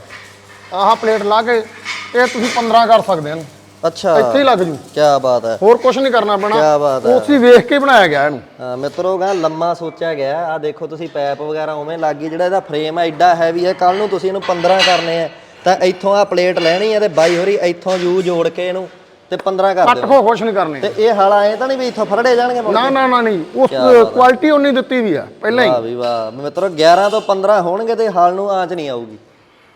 ਆਹ ਪਲੇਟ ਲਾ ਕੇ ਇਹ ਤੁਸੀਂ 15 ਕਰ ਸਕਦੇ ਹੋ ਅੱਛਾ। ਇੱਥੇ ਹੀ ਲੱਗ ਜੂ। ਕੀ ਬਾਤ ਹੈ। ਹੋਰ ਕੁਝ ਨਹੀਂ ਕਰਨਾ ਪੈਣਾ। ਕੀ ਬਾਤ ਹੈ। ਉਸੇ ਵੇਖ ਕੇ ਬਣਾਇਆ ਗਿਆ ਇਹਨੂੰ। ਹਾਂ ਮਿੱਤਰੋ ਗਾ ਲੰਮਾ ਸੋਚਿਆ ਗਿਆ। ਆ ਦੇਖੋ ਤੁਸੀਂ ਪੈਪ ਵਗੈਰਾ ਉਵੇਂ ਲੱਗ ਗਈ ਜਿਹੜਾ ਇਹਦਾ ਫਰੇਮ ਹੈ ਐਡਾ ਹੈਵੀ ਹੈ। ਕੱਲ ਨੂੰ ਤੁਸੀਂ ਇਹਨੂੰ 15 ਕਰਨੇ ਆ। ਤਾਂ ਇੱਥੋਂ ਆ ਪਲੇਟ ਲੈਣੀ ਹੈ ਤੇ ਬਾਈ ਹੋਰੀ ਇੱਥੋਂ ਯੂ ਜੋੜ ਕੇ ਇਹਨੂੰ। ਤੇ 15 ਕਰ ਕੱਟ ਦਿਓ ਖੋ ਕੁਝ ਨਹੀਂ ਕਰਨੇ। ਤੇ ਇਹ ਹਾਲਾ ਐ ਤਾਂ ਨਹੀਂ ਵੀ ਇੱਥੋਂ ਫੜੜੇ ਜਾਣਗੇ ਮੁੜ ਨਾ ਨਾ ਨਾ ਨਹੀਂ। ਉਸ ਕੁਆਲਿਟੀ ਉਨੀ ਦਿੱਤੀ ਵੀ ਆ ਪਹਿਲਾਂ ਹੀ। ਵਾਹ ਵੀ ਵਾਹ। ਮਿੱਤਰੋ 11 ਤੋਂ 15 ਹੋਣਗੇ ਤੇ ਹਾਲ ਨੂੰ ਆਂਚ ਨਹੀਂ ਆਊਗੀ।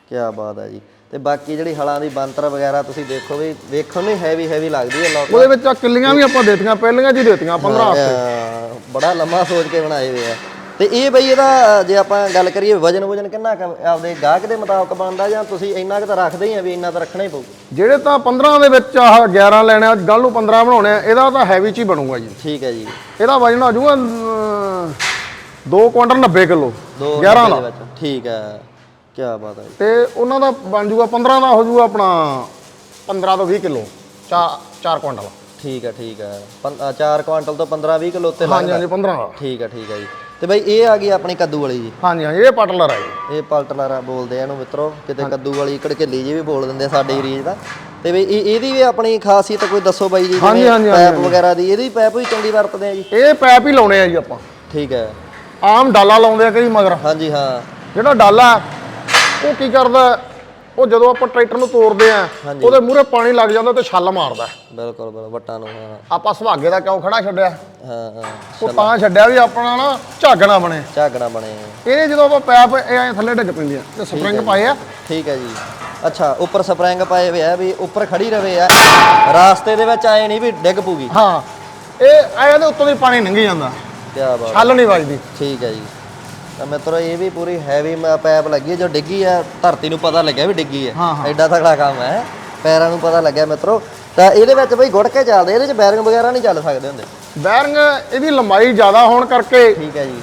ਕੀ ਬਾਤ ਹੈ ਜੀ। ਤੇ ਬਾਕੀ ਜਿਹੜੀ ਹਲਾਂ ਦੀ ਬੰਤਰ ਵਗੈਰਾ ਤੁਸੀਂ ਦੇਖੋ ਵੀ ਵੇਖਣ ਨੂੰ ਹੈਵੀ ਹੈਵੀ ਲੱਗਦੀ ਹੈ ਲੋਕ ਉਹਦੇ ਵਿੱਚ ਆ ਕਿੱਲੀਆਂ ਵੀ ਆਪਾਂ ਦੇਤੀਆਂ ਪਹਿਲੀਆਂ ਜੀ ਦੇਤੀਆਂ 15 ਅਹ ਬੜਾ ਲੰਮਾ ਸੋਚ ਕੇ ਬਣਾਏ ਹੋਏ ਆ। ਤੇ ਇਹ ਬਈ ਇਹਦਾ ਜੇ ਆਪਾਂ ਗੱਲ ਕਰੀਏ ਵਜਨ ਵਜਨ ਕਿੰਨਾ ਕੁ ਆਪਦੇ ਗਾਹਕ ਦੇ ਮੁਤਾਬਕ ਬਣਦਾ ਜਾਂ ਤੁਸੀਂ ਇੰਨਾ ਕੁ ਤਾਂ ਰੱਖਦੇ ਹੀ ਆ ਵੀ ਇੰਨਾ ਤਾਂ ਰੱਖਣਾ ਹੀ ਪਊ ਜਿਹੜੇ ਤਾਂ 15 ਦੇ ਵਿੱਚ ਆਹ 11 ਲੈਣੇ ਆ ਗੱਲ ਨੂੰ 15 ਬਣਾਉਣੇ ਆ ਇਹਦਾ ਤਾਂ ਹੈਵੀ ਚ ਹੀ ਬਣੂਗਾ ਜੀ। ਠੀਕ ਹੈ ਜੀ। ਇਹਦਾ ਵਜਨ ਹੋ ਜਾਊਗਾ 2 ਕੁਇੰਟਲ 90 ਕਿਲੋ ਦੋ 11 ਘੰਟੇ ਦਾ ਦੇ। ਵਿੱਚ। ਠੀਕ ਹੈ ਕੀ ਬਾਤ ਹੈ। ਜੀ ਤੇ ਉਹਨਾਂ ਦਾ ਬਣ ਜਾਊਗਾ 15 ਦਾ ਹੋ ਜਾਊਗਾ ਆਪਣਾ 15 ਤੋਂ 20 ਕਿਲੋ 4 4 ਕੁਇੰਟਲ। ਠੀਕ ਹੈ ਠੀਕ ਹੈ। 4 ਕੁਆਂਟਲ ਤੋਂ 15 20 ਕਿਲੋ ਉੱਤੇ ਹਾਂਜੀ ਲੱਗਦਾ। ਹਾਂਜੀ 15 ਦਾ। ਠੀਕ ਹੈ ਠੀਕ ਹੈ ਜੀ। ਤੇ ਬਈ ਇਹ ਆ ਗਈ ਆਪਣੀ ਕੱਦੂ ਵਾਲੀ ਜੀ। ਹਾਂਜੀ ਹਾਂਜੀ ਇਹ ਪਟਲਰ ਹੈ ਜੀ। ਇਹ ਪਲਟਲਾਰਾ ਬੋਲਦੇ ਆ ਇਹਨੂੰ ਮਿੱਤਰੋ ਕਿਤੇ ਕੱਦੂ ਵਾਲੀ ਕੜਕੇਲੀ ਜੀ ਵੀ ਬੋਲ ਦਿੰਦੇ ਆ ਸਾਡੇ ਏਰੀਏ ਦਾ। ਤੇ ਬਈ ਇਹ ਇਹਦੀ ਵੀ ਆਪਣੀ ਖਾਸੀਅਤ ਕੋਈ ਦੱਸੋ ਬਾਈ ਜੀ ਹਾਂਜੀ, ਹਾਂਜੀ, ਪੈਪ ਵਗੈਰਾ ਦੀ ਇਹਦੀ ਪੈਪ ਵੀ ਚੰਗੀ ਵਰਤਦੇ ਆ ਜੀ? ਇਹ ਪੈਪ ਹੀ ਲਾਉਣੇ ਆ ਜੀ ਆਪਾਂ। ਠੀਕ ਹੈ। ਆਮ ਡਾਲਾ ਲਾਉਂਦੇ ਆ ਕਈ ਮਗਰ। ਹਾਂਜੀ ਹਾਂ। ਜਿਹੜਾ ਡਾਲਾ ਉਹ ਕੀ ਕਰਦਾ ਉਹ ਜਦੋਂ ਆਪਾਂ ਟਰੈਕਟਰ ਨੂੰ ਤੋੜਦੇ ਆ। ਉਹਦੇ ਮੂਹਰੇ ਪਾਣੀ ਲੱਗ ਜਾਂਦਾ ਤੇ ਛੱਲ ਮਾਰਦਾ। ਬਿਲਕੁਲ ਬਿਲਕੁਲ ਵੱਟਾਂ ਨੂੰ ਹਾਂ। ਆਪਾਂ ਸੁਹਾਗੇ ਦਾ ਕਿਉਂ ਖੜਾ ਛੱਡਿਆ? ਹਾਂ ਹਾਂ ਉਹ ਤਾਂ ਛੱਡਿਆ ਵੀ ਆਪਣਾ ਨਾ ਝੱਗ ਨਾ ਬਣੇ। ਝਾਗਣਾ ਬਣੇ। ਇਹ ਜਦੋਂ ਆਪਾਂ ਪੈਪ ਇਹ ਐਂ ਥੱਲੇ ਡਿੱਗ ਪੈਂਦੀ ਆ ਤੇ ਸਪਰਿੰਗ ਪਾਏ ਆ। ਠੀਕ ਹੈ ਜੀ। ਅੱਛਾ ਉੱਪਰ ਸਪਰਿੰਗ ਪਾਏ ਹੋਏ ਆ ਵੀ ਉੱਪਰ ਖੜੀ ਰਵੇ ਆ। ਰਾਸਤੇ ਦੇ ਵਿੱਚ ਆਏ ਨਹੀਂ ਵੀ ਡਿੱਗ ਪੂਗੀ ਹਾਂ ਇਹ ਐ ਦੇ ਉੱਤੋਂ ਦੀ ਪਾਣੀ ਲੰਘੀ ਜਾਂਦਾ। ਕੀ ਬਾਤ ਛੱਲ ਨਹੀਂ ਵੱਜਦੀ। ਠੀਕ ਹੈ ਜੀ। ਤਾਂ ਮਿੱਤਰੋ ਇਹ ਵੀ ਪੂਰੀ ਹੈਵੀ ਪੈਪ ਲੱਗੀ ਹੈ ਜੋ ਡਿੱਗੀ ਹੈ ਧਰਤੀ ਨੂੰ ਪਤਾ ਲੱਗਿਆ ਵੀ ਡਿੱਗੀ ਹੈ। ਐਡਾ ਤਕੜਾ ਕੰਮ ਹੈ। ਪੈਰਾਂ ਨੂੰ ਪਤਾ ਲੱਗਿਆ ਮਿੱਤਰੋ। ਤਾਂ ਇਹਦੇ ਵਿੱਚ ਬਈ ਗੁੜ ਕੇ ਚੱਲਦੇ ਇਹਦੇ ਚ ਬੈਰਿੰਗ ਵਗੈਰਾ ਨਹੀਂ ਚੱਲ ਸਕਦੇ ਹੁੰਦੇ। ਬੈਰਿੰਗ ਇਹਦੀ ਲੰਬਾਈ ਜ਼ਿਆਦਾ ਹੋਣ ਕਰਕੇ ਠੀਕ ਹੈ ਜੀ।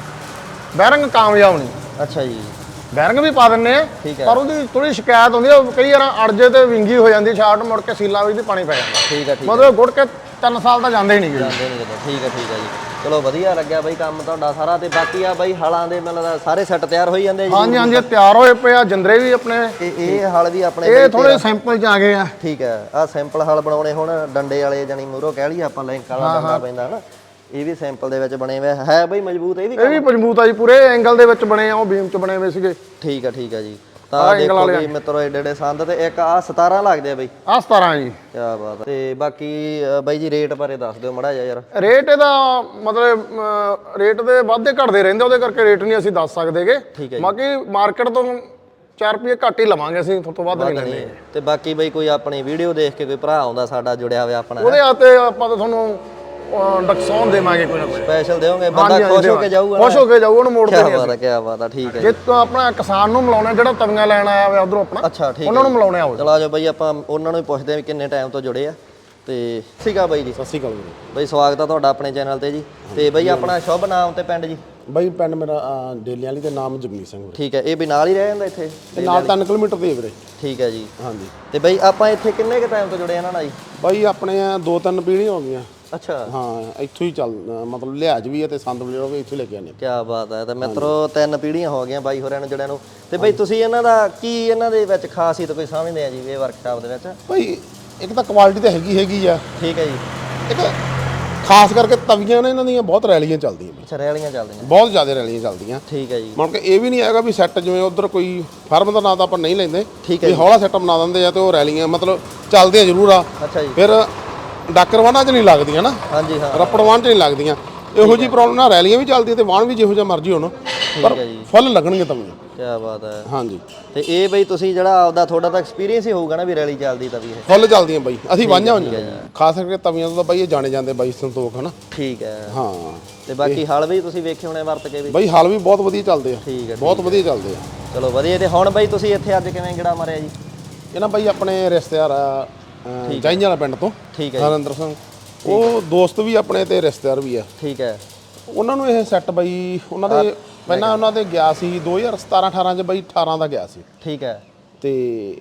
ਬੈਰਿੰਗ ਕਾਮਯਾਬ ਨਹੀਂ। ਅੱਛਾ ਜੀ। ਬੈਰਿੰਗ ਵੀ ਪਾ ਦਿੰਨੇ ਆ। ਪਰ ਉਹਦੀ ਥੋੜੀ ਸ਼ਿਕਾਇਤ ਹੁੰਦੀ ਆ ਕਈ ਵਾਰ ਅੜਜੇ ਤੇ ਵਿੰਗੀ ਹੋ ਜਾਂਦੀ ਸ਼ਾਰਟ ਮੁੜ ਕੇ ਸੀਲਾਂ ਵਿੱਚ ਪਾਣੀ ਪੈ ਜਾਂਦਾ। ਠੀਕ ਹੈ ਠੀਕ ਹੈ। ਮਤਲਬ ਗੁੜ ਕੇ 3 ਸਾਲ ਤਾਂ ਜਾਂਦੇ ਹੀ ਨਹੀਂ ਗਏ ਜਾਂਦੇ ਨਹੀਂ ਕਿਤੇ। ਠੀਕ ਹੈ ਠੀਕ ਹੈ ਜੀ। ਚਲੋ ਵਧੀਆ ਲੱਗਿਆ ਬਈ ਕੰਮ ਤੁਹਾਡਾ ਸਾਰਾ ਤੇ ਬਾਕੀ ਆ ਬਈ ਹਲਾਂ ਦੇ ਲੱਗਦਾ ਸਾਰੇ ਸੈੱਟ ਤਿਆਰ ਹੋਈ ਜਾਂਦੇ ਜੀ? ਹਾਂਜੀ ਹਾਂਜੀ ਇਹ ਤਿਆਰ ਹੋਏ ਪਏ ਆ ਜਿੰਦਰੇ ਵੀ ਆਪਣੇ। ਤੇ ਇਹ ਹਲ ਵੀ ਆਪਣੇ ਇਹ ਥੋੜੇ ਸੈਂਪਲ ਚ ਆ ਗਏ ਆ। ਠੀਕ ਹੈ ਆ ਸੈਂਪਲ ਹਲ ਬਣਾਉਣੇ ਹੁਣ ਡੰਡੇ ਵਾਲੇ ਜਾਨੀ ਮੂਰੋ ਕਹਿ ਲਈ ਆਪਾਂ ਲਿੰਕ ਵਾਲਾ ਡੰਡਾ ਪੈਂਦਾ ਹਨਾ। ਇਹ ਵੀ ਸੈਂਪਲ ਦੇ ਵਿੱਚ ਬਣੇ ਹੋਏ ਆ। ਹੈ ਬਈ ਮਜ਼ਬੂਤ ਇਹ ਵੀ ਇਹ ਵੀ ਮਜ਼ਬੂਤ ਆ ਜੀ ਪੂਰੇ ਐਂਗਲ ਦੇ ਵਿੱਚ ਬਣੇ ਆ ਉਹ ਬੀਮ ਚ ਬਣੇ ਹੋਏ ਸੀਗੇ। ਠੀਕ ਹੈ ਠੀਕ ਹੈ ਜੀ। ਤਾਂ angle ਦੇਖੋ ਵਾਲੇ ਵੀ ਮਿੱਤਰੋ ਏਡੇ ਏਡੇ ਸੰਦ ਤੇ ਇੱਕ ਆ 17 ਲੱਗਦੇ ਆ ਬਈ। ਆਹ 17 ਜੀ। ਕੀ ਬਾਤ ਹੈ ਤੇ ਬਾਕੀ ਅ, ਬਾਈ ਜੀ ਰੇਟ ਬਾਰੇ ਦੱਸ ਦਿਓ ਮੜਾ ਜਿਹਾ ਯਾਰ। ਰੇਟ ਇਹਦਾ ਮਤਲਬ ਰੇਟ ਦੇ ਵਾਧੇ ਘਟਦੇ ਰਹਿੰਦੇ ਉਹਦੇ ਕਰਕੇ ਰੇਟ ਨਹੀਂ ਅਸੀਂ ਦੱਸ ਸਕਦੇਗੇ ਠੀਕ ਹੈ ਜੀ। ਬਾਕੀ ਮਾਰਕੀਟ ਤੋਂ 4 ਰੁਪਏ ਘੱਟ ਹੀ ਲਵਾਂਗੇ ਅਸੀਂ ਤੋਂ ਵੱਧ ਨਹੀਂ। ਤੇ ਬਾਕੀ ਬਈ ਕੋਈ ਆਪਣੀ ਵੀਡੀਓ ਦੇਖ ਕੇ ਕੋਈ ਭਰਾ ਆਉਂਦਾ ਸਾਡਾ ਜੁੜਿਆ ਹੋਇਆ ਆਪਣਾ ਉਹਦੇ ਆਪਾਂ ਤਾਂ ਤੁਹਾਨੂੰ ਡਿਸਕਾਊਂਟ ਦੇਵਾਂਗੇ ਕੋਈ ਨਾ ਕੋਈ। ਸਪੈਸ਼ਲ ਦੇਵੋਗੇ ਬੰਦਾ ਹਾਂਜੀ, ਹਾਂਜੀ, ਖੁਸ਼ ਹੋ ਕੇ ਜਾਊਗਾ ਖੁਸ਼ ਹੋ ਕੇ ਜਾਊ ਉਹਨੂੰ ਮੋੜਦੇ ਕੀ ਨਹੀਂ ਬਾਤ ਹੈ ਕੀ ਬਾਤ ਹੈ ਠੀਕ ਹੈ ਜੇ ਤੂੰ ਆਪਣਾ ਕਿਸਾਨ ਨੂੰ ਮਿਲਾਉਣਾ ਜਿਹੜਾ ਤਵੀਆਂ ਲੈਣ ਆਇਆ ਹੋਇਆ ਉਧਰੋਂ ਆਪਣਾ ਅੱਛਾ ਠੀਕ ਉਹਨਾਂ ਨੂੰ ਮਿਲਾਉਣੇ ਆਓ ਚਲੋ ਆਜੋ ਬਈ ਆਪਾਂ ਉਹਨਾਂ ਨੂੰ ਹੀ ਪੁੱਛਦੇ ਆ ਵੀ ਕਿੰਨੇ ਟਾਈਮ ਤੋਂ ਜੁੜੇ ਆ। ਤੇ ਸੀਗਾ ਬਾਈ ਜੀ। ਸਤਿ ਸ਼੍ਰੀ ਅਕਾਲ ਵੀਰੇ। ਬਈ ਸਵਾਗਤ ਆ ਤੁਹਾਡਾ ਆਪਣੇ ਚੈਨਲ ਤੇ ਜੀ। ਤੇ ਬਈ ਆਪਣਾ ਸ਼ੁਭ ਨਾਮ ਤੇ ਪਿੰਡ ਜੀ। ਬਾਈ ਪਿੰਡ ਮੇਰਾ ਅਹ, ਡੇਲਿਆਂ ਵਾਲੀ ਤੇ ਨਾਮ ਜਗਮੀਤ ਸਿੰਘ ਵੀਰੇ। ਠੀਕ ਹੈ ਇਹ ਵੀ ਨਾਲ ਹੀ ਰਹਿ ਜਾਂਦਾ ਇੱਥੇ? ਤੇ ਨਾਲ 3 ਕਿਲੋਮੀਟਰ ਤੇ ਵੀਰੇ। ਠੀਕ ਹੈ ਜੀ। ਹਾਂਜੀ। ਤੇ ਬਈ ਆਪਾਂ ਇੱਥੇ ਕਿੰਨੇ ਕ ਟਾਈਮ ਤੋਂ ਜੁੜੇ ਆ ਇਹਨਾਂ ਨਾਲ ਜੀ ਬਾਈ ਆਪਣੇ ਆ ਦੋ ਤਿੰਨ ਪੀੜ੍ਹੀਆਂ ਹੋ ਗਈਆਂ। ਅੱਛਾ। ਹਾਂ ਇੱਥੋਂ ਹੀ ਚੱਲ ਮਤਲਬ ਲਿਹਾਜ਼ ਵੀ ਹੈ ਤੇ ਸੰਦ ਉਹ ਵੀ ਇੱਥੋਂ ਲੈ ਕੇ ਆਨੇ ਕੀ ਬਾਤ ਹੈ ਤੇ ਮਿੱਤਰੋ ਤਿੰਨ ਪੀੜ੍ਹੀਆਂ ਹੋ ਗਈਆਂ ਬਾਈ ਹੋਰਿਆਂ ਨੂੰ ਜੁੜਿਆਂ ਨੂੰ। ਤੇ ਬਈ ਤੁਸੀਂ ਇਹਨਾਂ ਦਾ ਕੀ ਇਹਨਾਂ ਦੇ ਵਿੱਚ ਖਾਸੀਅਤ ਕੋਈ ਸਮਝਦੇ ਆ ਜੀ ਇਹ ਵਰਕਸ਼ਾਪ ਦੇ ਵਿੱਚ? ਬਾਈ ਇੱਕ ਤਾਂ ਕੁਆਲਿਟੀ ਤਾਂ ਹੈਗੀ ਹੈਗੀ ਆ। ਠੀਕ ਹੈ ਜੀ। ਇੱਕ ਖਾਸ ਕਰਕੇ ਤਵੀਆਂ ਨੇ ਇਹਨਾਂ ਦੀਆਂ ਬਹੁਤ ਰੈਲੀਆਂ ਚੱਲਦੀਆਂ। ਅੱਛਾ ਰੈਲੀਆਂ ਚੱਲਦੀਆਂ। ਬਹੁਤ ਜ਼ਿਆਦਾ ਰੈਲੀਆਂ ਚੱਲਦੀਆਂ। ਠੀਕ ਹੈ ਜੀ। ਮਤਲਬ ਕਿ ਇਹ ਵੀ ਨਹੀਂ ਹੈਗਾ ਵੀ ਸੈੱਟ ਜਿਵੇਂ ਉਧਰ ਕੋਈ ਫਰਮ ਦਾ ਨਾਂ ਤਾਂ ਆਪਾਂ ਨਹੀਂ ਲੈਂਦੇ। ਠੀਕ ਹੈ ਵੀ ਹੌਲਾ ਸੈੱਟ ਬਣਾ ਦਿੰਦੇ ਆ ਤੇ ਉਹ ਰੈਲੀਆਂ ਮਤਲਬ ਚੱਲਦੀਆਂ ਜ਼ਰੂਰ ਆ। ਅੱਛਾ ਜੀ। ਫਿਰ ਡਾਕਰਵਾਨਾਂ 'ਚ ਨਹੀਂ ਲੱਗਦੀਆਂ ਨਾ। ਹਾਂਜੀ ਹਾਂ। ਰੱਪੜਵਾਨ 'ਚ ਨਹੀਂ ਲੱਗਦੀਆਂ। ਇਹੋ ਜੀ ਪ੍ਰੋਬਲਮ ਨਾਲ ਰੈਲੀਆਂ ਵੀ ਚੱਲਦੀਆਂ ਤੇ ਵਾਹਣ ਵੀ ਜਿਹੋ ਜਿਹਾ ਮਰਜ਼ੀ ਹੋਣ। ਪਰ। ਫੁੱਲ ਲੱਗਣਗੇ ਤਵੀਆਂ ਕੀ ਬਾਤ ਹੈ। ਹਾਂਜੀ। ਤੇ ਇਹ ਬਈ ਤੁਸੀਂ ਜਿਹੜਾ ਆਪਦਾ ਤੁਹਾਡਾ ਤਾਂ ਐਕਸਪੀਰੀਅੰਸ ਹੀ ਹੋਊਗਾ ਨਾ ਵੀ ਰੈਲੀ ਚੱਲਦੀ ਤਾਂ ਵੀ ਇਹ। ਫੁੱਲ ਚੱਲਦੀਆਂ ਬਾਈ। ਅਸੀਂ ਵਾਂਝਾ ਹੋਈਆਂ। ਖਾਸ ਕਰਕੇ ਤਵੀਆਂ ਤੋਂ ਤਾਂ ਬਾਈ ਇਹ ਜਾਣੇ ਜਾਂਦੇ ਬਾਈ ਸੰਤੋਖ ਹਨਾ। ਠੀਕ ਹੈ। ਹਾਂ। ਤੇ ਬਾਕੀ ਹਲ ਵੀ ਤੁਸੀਂ ਵੇਖੇ ਹੋਣੇ ਵਰਤ ਕੇ ਵੀ? ਬਾਈ ਹਾਲ ਵੀ ਬਹੁਤ ਵਧੀਆ ਚੱਲਦੇ ਆ। ਠੀਕ ਹੈ ਬਹੁਤ ਵਧੀਆ ਚੱਲਦੇ ਆ। ਚਲੋ ਵਧੀਆ। ਤੇ ਹੁਣ ਬਈ ਤੁਸੀਂ ਇੱਥੇ ਅੱਜ ਕਿਵੇਂ ਗੜਾ ਮਾਰਿਆ ਜੀ? ਇਹ ਨਾ ਬਾਈ ਆਪਣੇ ਰਿਸ਼ਤੇਦਾਰ ਆ ਜਾਈਆਂ ਵਾਲਾ ਪਿੰਡ ਤੋਂ ਠੀਕ ਹੈ ਹਰਿੰਦਰ ਸਿੰਘ। ਉਹ ਦੋਸਤ ਵੀ ਆਪਣੇ ਤੇ ਰਿਸ਼ਤੇਦਾਰ ਵੀ ਆ। ਠੀਕ ਹੈ। ਉਹਨਾਂ ਨੂੰ ਇਹ ਸੈੱਟ ਬਾਈ ਉਹਨਾਂ ਦੇ ਪਹਿਲਾਂ ਉਹਨਾਂ ਦੇ ਗਿਆ ਸੀ 2017 18 ਚ ਬਾਈ 18 ਦਾ ਗਿਆ ਸੀ। ਠੀਕ ਹੈ। ਤੇ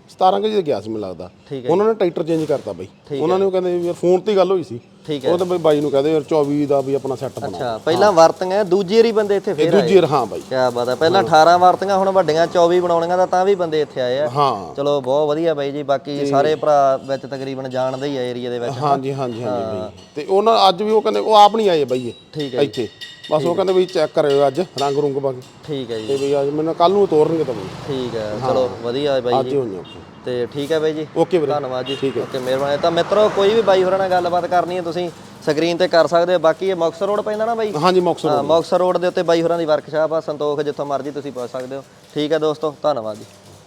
17 ਕੁ ਜੀ ਗਿਆ ਸੀ ਮੈਨੂੰ ਲੱਗਦਾ। ਉਹਨਾਂ ਨੇ ਟਰੈਕਟਰ ਚੇਂਜ ਕਰਤਾ ਬਾਈ। ਉਹਨਾਂ ਨੇ ਉਹ ਕਹਿੰਦੇ ਯਾਰ ਫੋਨ ਤੇ ਗੱਲ ਹੋਈ ਸੀ। ਠੀਕ ਉਹ ਤਾਂ ਬਾਈ ਬਾਈ ਨੂੰ ਕਹਦੇ ਯਾਰ 24 ਦਾ ਵੀ ਆਪਣਾ ਸੈੱਟ ਬਣਾ ਅੱਛਾ ਪਹਿਲਾਂ ਵਰਤੀਆਂ ਦੂਜੀ ਵਾਰੀ ਬੰਦੇ ਇੱਥੇ ਇਹ ਫੇਰ ਆਏ। ਦੂਜੀ ਵਾਰ ਹਾਂ ਬਾਈ। ਕੀ ਬਾਤ ਹੈ ਪਹਿਲਾਂ 18 ਵਰਤੀਆਂ ਹੁਣ ਵੱਡੀਆਂ 24 ਬਣਾਉਣੀਆਂ ਤਾਂ ਤਾਂ ਵੀ ਬੰਦੇ ਇੱਥੇ ਆਏ ਆ। ਹਾਂ। ਚਲੋ ਬਹੁਤ ਵਧੀਆ ਬਾਈ ਜੀ ਬਾਕੀ ਸਾਰੇ ਭਰਾ ਵਿੱਚ ਤਕਰੀਬਨ ਜਾਣਦੇ ਹੀ ਆ ਏਰੀਆ ਦੇ ਵਿੱਚ ਹਾਂਜੀ ਹਾਂਜੀ ਹਾਂਜੀ ਬਾਈ। ਤੇ ਉਹਨਾਂ ਅੱਜ ਵੀ ਉਹ ਕਹਿੰਦੇ ਉਹ ਆਪ ਨਹੀਂ ਆਏ ਬਾਈ ਇਹ ਠੀਕ ਹੈ ਇੱਥੇ। ਬਸ ਉਹ ਕਹਿੰਦੇ ਵੀ ਚੈੱਕ ਕਰਿਓ ਅੱਜ ਰੰਗ ਰੁੰਗ ਬਾਕੀ ਠੀਕ ਹੈ ਜੀ। ਤੇ ਵੀ ਅੱਜ ਮੈਨੂੰ ਕੱਲ ਨੂੰ ਤੋਰਨਗੇ ਤਾਂ ਬਾਈ। ਠੀਕ ਹੈ ਚਲੋ ਵਧੀਆ ਬਾਈ ਅੱਜ ਹੀ ਜੀ। ਹੋਣੀ ਆਪਾਂ ਤੇ ਠੀਕ ਹੈ ਬਾਈ ਜੀ। ਓਕੇ ਵੀਰੇ। ਧੰਨਵਾਦ ਜੀ। ਓਕੇ ਮਿਹਰਬਾਨੀ। ਤਾਂ ਮਿੱਤਰੋ ਕੋਈ ਵੀ ਬਾਈ ਹੋਰਾਂ ਨਾਲ ਗੱਲਬਾਤ ਕਰਨੀ ਹੈ ਤੁਸੀਂ ਸਕਰੀਨ ਤੇ ਕਰ ਸਕਦੇ ਹੋ। ਬਾਕੀ ਇਹ ਮੁਕਤਸਰ ਰੋਡ ਪੈਂਦਾ ਨਾ ਬਾਈ? ਹਾਂਜੀ ਮੁਕਤਸਰ ਹਾਂ ਮੁਕਤਸਰ ਰੋਡ ਦੇ ਉੱਤੇ ਬਾਈ ਹੋਰਾਂ ਦੀ ਵਰਕਸ਼ਾਪ ਆ। ਸੰਤੋਖ ਜਿੱਥੋਂ ਮਰਜ਼ੀ ਤੁਸੀਂ ਪੁੱਛ ਸਕਦੇ ਹੋ। ਠੀਕ ਹੈ ਦੋਸਤੋ ਧੰਨਵਾਦ ਜੀ।